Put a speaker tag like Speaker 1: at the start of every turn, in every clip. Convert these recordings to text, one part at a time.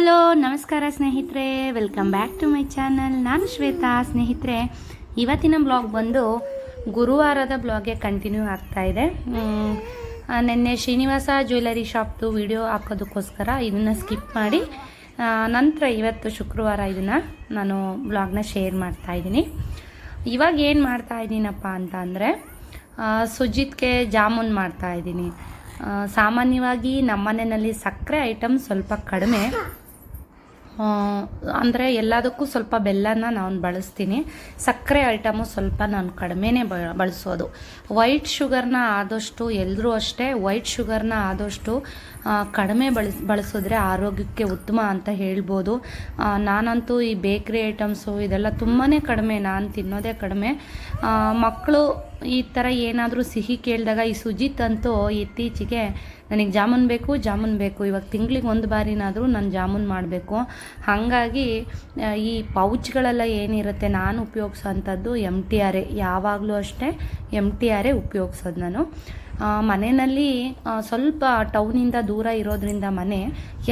Speaker 1: Hello, ನಮಸ್ಕಾರ ಸ್ನೇಹಿತರೆ. Welcome back to my channel ನಾನು ಶ್ವೇತಾ. ಸ್ನೇಹಿತರೆ, ಇವತ್ತಿನ ಬ್ಲಾಗ್ ಬಂದು ಗುರುವಾರದ ಬ್ಲಾಗೆ ಕಂಟಿನ್ಯೂ ಆಗ್ತಾ ಇದೆ. ನಿನ್ನೆ ಶ್ರೀನಿವಾಸ ಜ್ಯುವೆಲರಿ ಶಾಪ್ದು ವಿಡಿಯೋ ಹಾಕೋದಕ್ಕೋಸ್ಕರ ಇದನ್ನು ಸ್ಕಿಪ್ ಮಾಡಿ ನಂತರ ಇವತ್ತು ಶುಕ್ರವಾರ ಇದನ್ನು ನಾನು ಬ್ಲಾಗ್ನ ಶೇರ್ ಮಾಡ್ತಾ ಇದ್ದೀನಿ. ಇವಾಗ ಏನು ಮಾಡ್ತಾ ಇದ್ದೀನಪ್ಪ ಅಂತ ಅಂದರೆ ಸುಜಿತ್ಗೆ ಜಾಮೂನ್ ಮಾಡ್ತಾ ಇದ್ದೀನಿ. ಸಾಮಾನ್ಯವಾಗಿ ನಮ್ಮನೆಯಲ್ಲಿ ಸಕ್ಕರೆ ಐಟಮ್ ಸ್ವಲ್ಪ ಕಡಿಮೆ. ಅಂದರೆ ಎಲ್ಲದಕ್ಕೂ ಸ್ವಲ್ಪ ಬೆಲ್ಲನ ನಾನು ಬಳಸ್ತೀನಿ. ಸಕ್ಕರೆ ಐಟಮು ಸ್ವಲ್ಪ ನಾನು ಕಡಿಮೆನೇ ಬಳಸೋದು. ವೈಟ್ ಶುಗರ್ನ ಆದಷ್ಟು ಎಲ್ಲರೂ ಅಷ್ಟೇ ವೈಟ್ ಶುಗರ್ನ ಆದಷ್ಟು ಕಡಿಮೆ ಬಳಸ್, ಬಳಸಿದ್ರೆ ಆರೋಗ್ಯಕ್ಕೆ ಉತ್ತಮ ಅಂತ ಹೇಳ್ಬೋದು. ನಾನಂತೂ ಈ ಬೇಕ್ರಿ ಐಟಮ್ಸು ಇದೆಲ್ಲ ತುಂಬಾ ಕಡಿಮೆ, ನಾನು ತಿನ್ನೋದೇ ಕಡಿಮೆ. ಮಕ್ಕಳು ಈ ಥರ ಏನಾದರೂ ಸಿಹಿ ಕೇಳಿದಾಗ ಈ ಸುಜಿತ್ ಅಂತೂ ಇತ್ತೀಚೆಗೆ ನನಗೆ ಜಾಮೂನ್ ಬೇಕು ಜಾಮೂನ್ ಬೇಕು. ಇವಾಗ ತಿಂಗ್ಳಿಗೆ ಒಂದು ಬಾರಿನಾದರೂ ನಾನು ಜಾಮೂನ್ ಮಾಡಬೇಕು. ಹಾಗಾಗಿ ಈ ಪೌಚ್ಗಳೆಲ್ಲ ಏನಿರುತ್ತೆ ನಾನು ಉಪಯೋಗಿಸೋಂಥದ್ದು ಎಂ ಟಿ ಆರೇ ಯಾವಾಗಲೂ ಅಷ್ಟೇ ಎಂ ಟಿ ಆರೇ ಉಪಯೋಗಿಸೋದು ನಾನು. ಮನೆಯಲ್ಲಿ ಸ್ವಲ್ಪ ಟೌನಿಂದ ದೂರ ಇರೋದ್ರಿಂದ ಮನೆ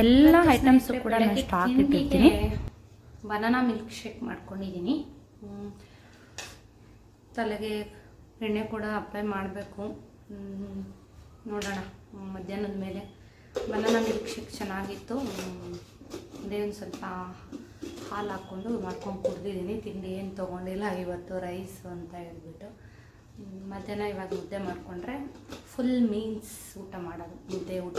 Speaker 1: ಎಲ್ಲ ಐಟಮ್ಸು ಕೂಡ ನಾನು ಸ್ಟಾಕ್ ಇಟ್ಟಿರ್ತೀನಿ. ಬನಾನಾ ಮಿಲ್ಕ್ ಶೇಕ್ ಮಾಡ್ಕೊಂಡಿದ್ದೀನಿ. ತಲೆಗೆ ಎಣ್ಣೆ ಕೂಡ ಅಪ್ಲೈ ಮಾಡಬೇಕು. ನೋಡೋಣ. ಮಧ್ಯಾಹ್ನದ ಮೇಲೆ. ಬನಾನಾ ಮಿಲ್ಕ್ ಚೆನ್ನಾಗಿತ್ತು. ಅದೇ ಸ್ವಲ್ಪ ಹಾಲು ಹಾಕ್ಕೊಂಡು ಮಾಡ್ಕೊಂಡು ಕುಡ್ದಿದ್ದೀನಿ. ತಿಂಡಿ ಏನು ತೊಗೊಂಡಿಲ್ಲ, ಇವತ್ತು ರೈಸ್ ಅಂತ ಹೇಳ್ಬಿಟ್ಟು. ಮಧ್ಯಾಹ್ನ ಇವಾಗ ಮುದ್ದೆ ಮಾಡಿಕೊಂಡ್ರೆ ಫುಲ್ ಮೀನ್ಸ್ ಊಟ ಮಾಡೋದು, ಮುದ್ದೆ ಊಟ.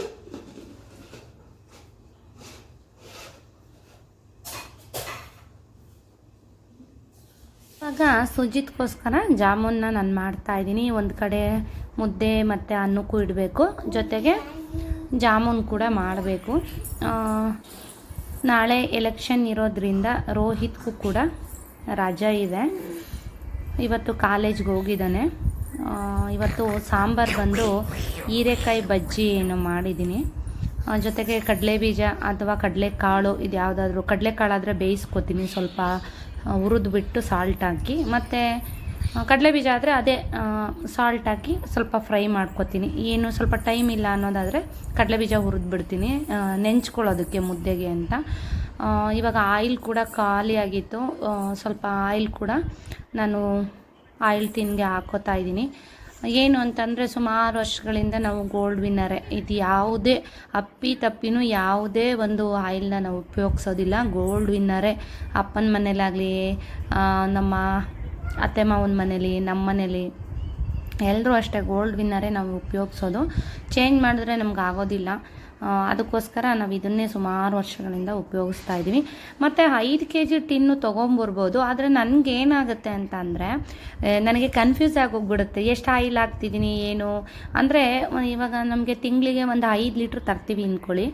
Speaker 1: ಇವಾಗ ಸುಜಿತ್ಗೋಸ್ಕರ ಜಾಮೂನ್ನ ನಾನು ಮಾಡ್ತಾಯಿದ್ದೀನಿ ಒಂದು ಕಡೆ ಮುದ್ದೆ ಮತ್ತು ಅನ್ನಕ್ಕೂ ಇಡಬೇಕು. ಜೊತೆಗೆ ಜಾಮೂನ್ ಕೂಡ ಮಾಡಬೇಕು. ನಾಳೆ ಎಲೆಕ್ಷನ್ ಇರೋದ್ರಿಂದ ರೋಹಿತ್ಗೂ ಕೂಡ ರಜಾ ಇದೆ. ಇವತ್ತು ಕಾಲೇಜ್ಗೆ ಹೋಗಿದ್ದಾನೆ. ಇವತ್ತು ಸಾಂಬಾರು ಬಂದು ಹೀರೆಕಾಯಿ ಬಜ್ಜಿ ಏನು ಮಾಡಿದ್ದೀನಿ. ಜೊತೆಗೆ ಕಡಲೆ ಬೀಜ ಅಥವಾ ಕಡಲೆಕಾಳು ಇದು ಯಾವುದಾದ್ರೂ ಕಡಲೆಕಾಳಾದರೆ ಬೇಯಿಸ್ಕೊತೀನಿ ಸ್ವಲ್ಪ ಹುರಿದ್ಬಿಟ್ಟು ಸಾಲ್ಟ್ ಹಾಕಿ. ಮತ್ತು ಕಡಲೆ ಬೀಜ ಆದರೆ ಅದೇ ಸಾಲ್ಟ್ ಹಾಕಿ ಸ್ವಲ್ಪ ಫ್ರೈ ಮಾಡ್ಕೊತೀನಿ. ಏನು ಸ್ವಲ್ಪ ಟೈಮ್ ಇಲ್ಲ ಅನ್ನೋದಾದರೆ ಕಡಲೆ ಬೀಜ ಹುರಿದು ಬಿಡ್ತೀನಿ ಆ, ನೆಂಚ್ಕೊಳ್ಳೋದಕ್ಕೆ ಮುದ್ದೆಗೆ ಅಂತ. ಇವಾಗ ಆಯಿಲ್ ಕೂಡ ಖಾಲಿಯಾಗಿತ್ತು ಸ್ವಲ್ಪ ಆಯಿಲ್ ಕೂಡ ನಾನು ಆಯಿಲ್ ತಿನ್ಗೆ ಹಾಕೋತಾ ಇದ್ದೀನಿ. ಏನು ಅಂತಂದರೆ ಸುಮಾರು ವರ್ಷಗಳಿಂದ ನಾವು ಗೋಲ್ಡ್ ವಿನ್ನರೇ ಇದು ಯಾವುದೇ ಅಪ್ಪಿ ತಪ್ಪಿನೂ ಯಾವುದೇ ಒಂದು ಆಯಿಲ್ನ ನಾವು ಉಪಯೋಗಿಸೋದಿಲ್ಲ. ಗೋಲ್ಡ್ ವಿನ್ನರೇ ಅಪ್ಪನ ಮನೇಲಾಗಲಿ ನಮ್ಮ ಅತ್ತೆ ಮಾವನ ಮನೇಲಿ, ನಮ್ಮ ಮನೇಲಿ. ಎಲ್ಲರೂ ಅಷ್ಟೇ ಗೋಲ್ಡ್ ವಿನ್ನರೇ ನಾವು ಉಪಯೋಗಿಸೋದು. ಚೇಂಜ್ ಮಾಡಿದ್ರೆ ನಮ್ಗೆ ಆಗೋದಿಲ್ಲ. ಅದಕ್ಕೋಸ್ಕರ ನಾವು ಇದನ್ನೇ ಸುಮಾರು ವರ್ಷಗಳಿಂದ ಉಪಯೋಗಿಸ್ತಾ ಇದ್ದೀವಿ ಮತ್ತು ಐದು ಕೆ ಜಿ ಟಿನ್ನು ತೊಗೊಂಬರ್ಬೋದು. ಆದರೆ ನನಗೇನಾಗುತ್ತೆ ಅಂತ ಅಂದರೆ ನನಗೆ ಕನ್ಫ್ಯೂಸ್ ಆಗೋಗ್ಬಿಡುತ್ತೆ. ಎಷ್ಟು ಆಯಿಲ್ ಹಾಕ್ತಿದ್ದೀನಿ ಏನು? ಅಂದರೆ, ಇವಾಗ ನಮಗೆ ತಿಂಗಳಿಗೆ ಒಂದು ಐದು ಲೀಟ್ರ್ ತರ್ತೀವಿ ಅಂದ್ಕೊಳ್ಳಿ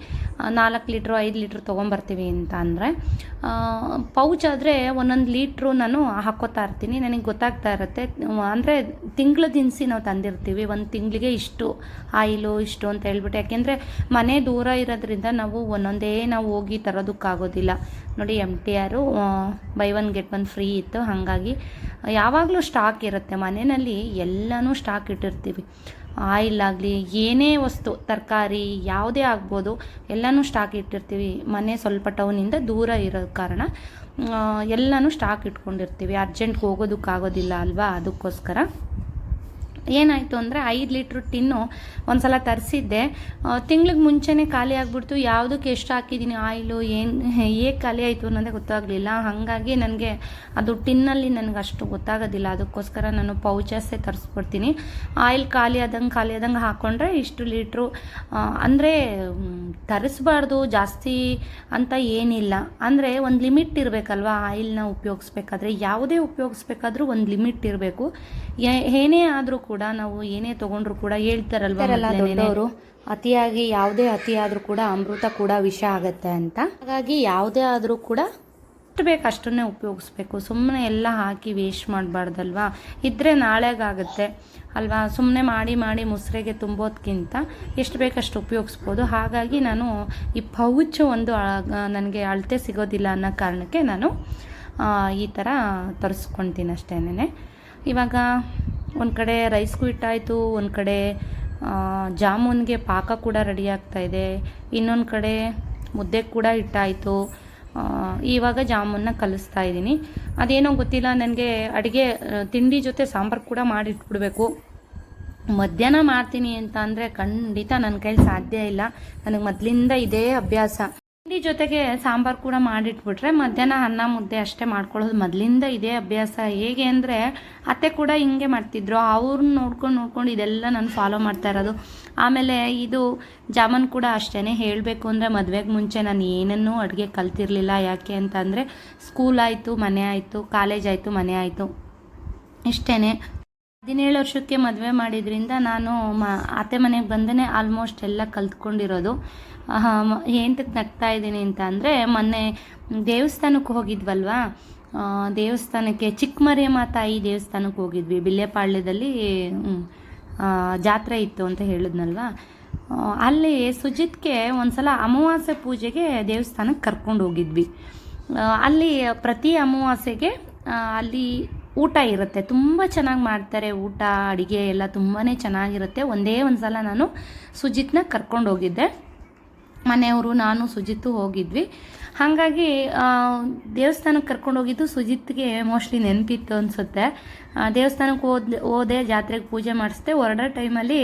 Speaker 1: ನಾಲ್ಕು ಲೀಟ್ರು ಐದು ಲೀಟ್ರ್ ತೊಗೊಂಬರ್ತೀವಿ ಅಂತ ಅಂದರೆ ಪೌಚ್ ಆದರೆ ಒಂದೊಂದು ಲೀಟ್ರು ನಾನು ಹಾಕೋತಾ ಇರ್ತೀನಿ. ನನಗೆ ಗೊತ್ತಾಗ್ತಾ ಇರುತ್ತೆ. ಅಂದರೆ ತಿಂಗಳ ದಿನಸಿ ನಾವು ತಂದಿರ್ತೀವಿ. ಒಂದು ತಿಂಗಳಿಗೆ ಇಷ್ಟು ಆಯಿಲು ಇಷ್ಟು ಅಂತ ಹೇಳ್ಬಿಟ್ಟು. ಯಾಕೆಂದರೆ ಮನೆ ದೂರ ಇರೋದ್ರಿಂದ ನಾವು ಒಂದೊಂದೇ ನಾವು ಹೋಗಿ ತರೋದಕ್ಕಾಗೋದಿಲ್ಲ. ನೋಡಿ M T R buy one get one free ಇತ್ತು. ಹಾಗಾಗಿ, ಯಾವಾಗಲೂ ಸ್ಟಾಕ್ ಇರುತ್ತೆ. ಮನೆಯಲ್ಲಿ ಎಲ್ಲನೂ ಸ್ಟಾಕ್ ಇಟ್ಟಿರ್ತೀವಿ. ಆಯಿಲ್ ಆಗಲಿ, ಏನೇ ವಸ್ತು, ತರಕಾರಿ ಯಾವುದೇ ಆಗ್ಬೋದು, ಎಲ್ಲನೂ ಸ್ಟಾಕ್ ಇಟ್ಟಿರ್ತೀವಿ. ಮನೆ ಸ್ವಲ್ಪ ಟೌನಿಂದ ದೂರ ಇರೋ ಕಾರಣ ಎಲ್ಲನೂ ಸ್ಟಾಕ್ ಇಟ್ಕೊಂಡಿರ್ತೀವಿ. ಅರ್ಜೆಂಟ್ಗೆ ಹೋಗೋದಕ್ಕಾಗೋದಿಲ್ಲ ಅಲ್ವಾ? ಅದಕ್ಕೋಸ್ಕರ. ಏನಾಯಿತು ಅಂದರೆ ಐದು ಲೀಟ್ರ್ ಟಿನ್ನು ಒಂದು ಸಲ ತರಿಸಿದ್ದೆ ತಿಂಗ್ಳಿಗೆ ಮುಂಚೆನೇ ಖಾಲಿ ಆಗಿಬಿಡ್ತು. ಯಾವುದಕ್ಕೆ ಎಷ್ಟು ಹಾಕಿದ್ದೀನಿ ಆಯಿಲು, ಏನು, ಹೇಗೆ ಖಾಲಿ ಆಯಿತು ಅನ್ನೋದೇ ಗೊತ್ತಾಗಲಿಲ್ಲ. ಹಾಗಾಗಿ ನನಗೆ ಅದು ಟಿನ್ನಲ್ಲಿ ನನಗೆ ಅಷ್ಟು ಗೊತ್ತಾಗೋದಿಲ್ಲ. ಅದಕ್ಕೋಸ್ಕರ ನಾನು ಪೌಚಸ್ಸೇ ತರಿಸ್ಬಿಡ್ತೀನಿ. ಆಯಿಲ್ ಖಾಲಿ ಆದಂಗೆ ಖಾಲಿ ಆದಂಗೆ ಹಾಕ್ಕೊಂಡ್ರೆ ಇಷ್ಟು ಲೀಟ್ರು ಅಂದರೆ ತರಿಸ್ಬಾರ್ದು ಜಾಸ್ತಿ ಅಂತ ಏನಿಲ್ಲ. ಅಂದರೆ ಒಂದು ಲಿಮಿಟ್ ಇರಬೇಕಲ್ವಾ ಆಯಿಲ್ನ ಉಪಯೋಗಿಸ್ಬೇಕಾದ್ರೆ? ಯಾವುದೇ ಉಪಯೋಗಿಸ್ಬೇಕಾದ್ರೂ ಒಂದು ಲಿಮಿಟ್ ಇರಬೇಕು. ಏನೇ ಆದರೂ ಕೂಡ ನಾವು ಏನೇ ತಗೊಂಡ್ರು ಕೂಡ ಹೇಳ್ತಾರಲ್ವ ದೊಡ್ಡವರು ಅತಿಯಾಗಿ ಯಾವುದೇ ಅತಿ ಆದರೂ ಕೂಡ ಅಮೃತ ಕೂಡ ವಿಷ ಆಗತ್ತೆ ಅಂತ. ಹಾಗಾಗಿ ಯಾವುದೇ ಆದರೂ ಕೂಡ ಎಷ್ಟು ಬೇಕು ಅಷ್ಟನ್ನೇ ಉಪಯೋಗಿಸ್ಬೇಕು. ಸುಮ್ಮನೆ ಎಲ್ಲ ಹಾಕಿ ವೇಸ್ಟ್ ಮಾಡಬಾರ್ದಲ್ವಾ? ಇದ್ರೆ ನಾಳೆಗಾಗತ್ತೆ. ಅಲ್ವಾ? ಸುಮ್ಮನೆ ಮಾಡಿ ಮಾಡಿ ಮುಸ್ರೆಗೆ ತುಂಬೋದಕ್ಕಿಂತ ಎಷ್ಟು ಬೇಕಷ್ಟು ಉಪಯೋಗಿಸ್ಬೋದು. ಹಾಗಾಗಿ ನಾನು ಈ ಪೌಚ್ ಒಂದು ನನಗೆ ಅಳತೆ ಸಿಗೋದಿಲ್ಲ ಅನ್ನೋ ಕಾರಣಕ್ಕೆ ನಾನು ಈ ಥರ ತರಿಸ್ಕೊತೀನಿ ಅಷ್ಟೇನೆ ಇವಾಗ ಒಂದು ಕಡೆ ರೈಸ್ಗೂ ಹಿಟ್ಟಾಯಿತು, ಒಂದು ಕಡೆ ಜಾಮೂನ್ಗೆ ಪಾಕ ಕೂಡ ರೆಡಿ ಆಗ್ತಾ ಇದೆ. ಇನ್ನೊಂದು ಕಡೆ ಮುದ್ದೆ ಕೂಡ ಇಟ್ಟಾಯಿತು ಇವಾಗ ಜಾಮೂನ್ನ ಕಲಿಸ್ತಾ ಇದ್ದೀನಿ. ಅದೇನೋ ಗೊತ್ತಿಲ್ಲ, ನನಗೆ ಅಡುಗೆ ತಿಂಡಿ ಜೊತೆ ಸಾಂಬಾರು ಕೂಡ ಮಾಡಿಟ್ಬಿಡ್ಬೇಕು. ಮಧ್ಯಾಹ್ನ ಮಾಡ್ತೀನಿ ಅಂತ ಅಂದರೆ ಖಂಡಿತ ನನ್ನ ಕೈಲಿ ಸಾಧ್ಯ ಇಲ್ಲ. ನನಗೆ ಮೊದಲಿಂದ ಇದೇ ಅಭ್ಯಾಸ. ತಿಂಡಿ ಜೊತೆಗೆ ಸಾಂಬಾರು ಕೂಡ ಮಾಡಿಟ್ಬಿಟ್ರೆ ಮಧ್ಯಾಹ್ನ ಅನ್ನ ಮುದ್ದೆ ಅಷ್ಟೇ ಮಾಡ್ಕೊಳ್ಳೋದು ಮೊದಲಿಂದ ಇದೇ ಅಭ್ಯಾಸ. ಹೇಗೆ ಅಂದರೆ ಅತ್ತೆ ಕೂಡ ಹಿಂಗೆ ಮಾಡ್ತಿದ್ರು. ಅವ್ರನ್ನ ನೋಡ್ಕೊಂಡು ನೋಡ್ಕೊಂಡು ಇದೆಲ್ಲ ನಾನು ಫಾಲೋ ಮಾಡ್ತಾ ಇರೋದು. ಆಮೇಲೆ ಇದು ಜಾಮೂನ್ ಕೂಡ ಅಷ್ಟೇ ಹೇಳಬೇಕು ಅಂದರೆ ಮದುವೆಗೆ ಮುಂಚೆ ನಾನು ಏನನ್ನೂ ಅಡುಗೆ ಕಲ್ತಿರಲಿಲ್ಲ. ಯಾಕೆ ಅಂತ ಅಂದರೆ ಸ್ಕೂಲ್ ಆಯಿತು, ಮನೆ ಆಯಿತು ಕಾಲೇಜ್ ಆಯಿತು, ಮನೆ ಆಯಿತು. ಇಷ್ಟೇ ಹದಿನೇಳು ವರ್ಷಕ್ಕೆ ಮದುವೆ ಮಾಡಿದ್ರಿಂದ ನಾನು ಮ ಅತ್ತೆ ಮನೆಗೆ ಬಂದೇ ಆಲ್ಮೋಸ್ಟ್ ಎಲ್ಲ ಕಲ್ತ್ಕೊಂಡಿರೋದು. ಏಂತಕ್ಕೆ ನಗ್ತಾ ಇದ್ದೀನಿ ಅಂತ ಅಂದರೆ ಮೊನ್ನೆ ದೇವಸ್ಥಾನಕ್ಕೆ ಹೋಗಿದ್ವಲ್ವಾ? ದೇವಸ್ಥಾನಕ್ಕೆ ಚಿಕ್ಕಮರಿಯಮ್ಮ ತಾಯಿ ದೇವಸ್ಥಾನಕ್ಕೆ ಹೋಗಿದ್ವಿ. ಬಿಲ್ಲೆಪಾಳ್ಯದಲ್ಲಿ ಜಾತ್ರೆ ಇತ್ತು ಅಂತ ಹೇಳಿದ್ನಲ್ವಾ? ಅಲ್ಲಿ ಸುಜಿತ್ಗೆ ಒಂದ್ಸಲ ಅಮಾವಾಸ್ಯೆ ಪೂಜೆಗೆ ದೇವಸ್ಥಾನಕ್ಕೆ ಕರ್ಕೊಂಡು ಹೋಗಿದ್ವಿ. ಅಲ್ಲಿ ಪ್ರತಿ ಅಮಾವಾಸ್ಯೆಗೆ ಅಲ್ಲಿ ಊಟ ಇರುತ್ತೆ. ತುಂಬ ಚೆನ್ನಾಗಿ ಮಾಡ್ತಾರೆ ಊಟ, ಅಡುಗೆ ಎಲ್ಲ ತುಂಬಾ ಚೆನ್ನಾಗಿರುತ್ತೆ. ಒಂದೇ ಒಂದು ಸಲ ನಾನು ಸುಜಿತ್ನ ಕರ್ಕೊಂಡು ಹೋಗಿದ್ದೆ. ಮನೆಯವರು, ನಾನು, ಸುಜಿತ್ತು ಹೋಗಿದ್ವಿ. ಹಾಗಾಗಿ ದೇವಸ್ಥಾನಕ್ಕೆ ಕರ್ಕೊಂಡು ಹೋಗಿದ್ದು ಸುಜಿತ್ಗೆ ಮೋಸ್ಟ್ಲಿ ನೆನಪಿತ್ತು ಅನಿಸುತ್ತೆ. ದೇವಸ್ಥಾನಕ್ಕೆ ಹೋದ್, ಹೋದೆ, ಜಾತ್ರೆಗೆ ಪೂಜೆ ಮಾಡಿಸ್ದೆ. ಹೊರಡೋ ಟೈಮಲ್ಲಿ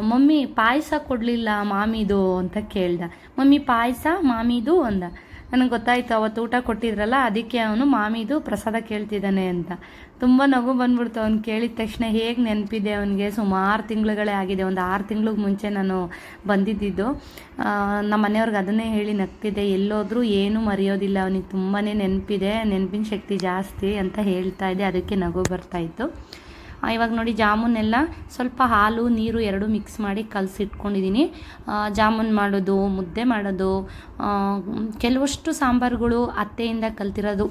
Speaker 1: ಮಮ್ಮಿ, ಪಾಯಸ ಕೊಡಲಿಲ್ಲ ಮಾಮಿದು ಅಂತ ಕೇಳ್ದ. ಮಮ್ಮಿ, ಪಾಯಸ ಮಾಮಿದು ಅಂದ. ನನಗೆ ಗೊತ್ತಾಯ್ತು, ಅವತ್ತು ಊಟ ಕೊಟ್ಟಿದ್ರಲ್ಲ, ಅದಕ್ಕೆ ಅವನು ಮಾಮಿದು ಪ್ರಸಾದ ಕೇಳ್ತಿದ್ದಾನೆ ಅಂತ. ತುಂಬ ನಗು ಬಂದ್ಬಿಡ್ತು, ಅವ್ನು ಕೇಳಿದ ತಕ್ಷಣ ಹೇಗೆ ನೆನಪಿದೆ ಅವನಿಗೆ? ಸುಮಾರು ತಿಂಗಳುಗಳೇ ಆಗಿದೆ, ಒಂದು ಆರು ತಿಂಗಳಿಗೆ ಮುಂಚೆ ನಾನು ಬಂದಿದ್ದಿದ್ದು ನಮ್ಮ ಮನೆಯವ್ರಿಗೆ ಅದನ್ನೇ ಹೇಳಿ ನಗ್ತಿದ್ದೆ, ಎಲ್ಲೋದ್ರೂ ಏನೂ ಮರೆಯೋದಿಲ್ಲ, ಅವನಿಗೆ ತುಂಬಾ ನೆನಪಿದೆ, ನೆನಪಿನ ಶಕ್ತಿ ಜಾಸ್ತಿ ಅಂತ ಹೇಳ್ತಾ ಇದ್ದೆ, ಅದಕ್ಕೆ ನಗು ಬರ್ತಾಯಿತ್ತು ಇವಾಗ ನೋಡಿ ಜಾಮೂನೆಲ್ಲ ಸ್ವಲ್ಪ ಹಾಲು, ನೀರು ಎರಡು ಮಿಕ್ಸ್ ಮಾಡಿ ಕಲಸಿಟ್ಕೊಂಡಿದ್ದೀನಿ ಜಾಮೂನ್ ಮಾಡೋದು, ಮುದ್ದೆ ಮಾಡೋದು ಕೆಲವಷ್ಟು ಸಾಂಬಾರುಗಳು ಅತ್ತೆಯಿಂದ ಕಲ್ತಿರೋದು.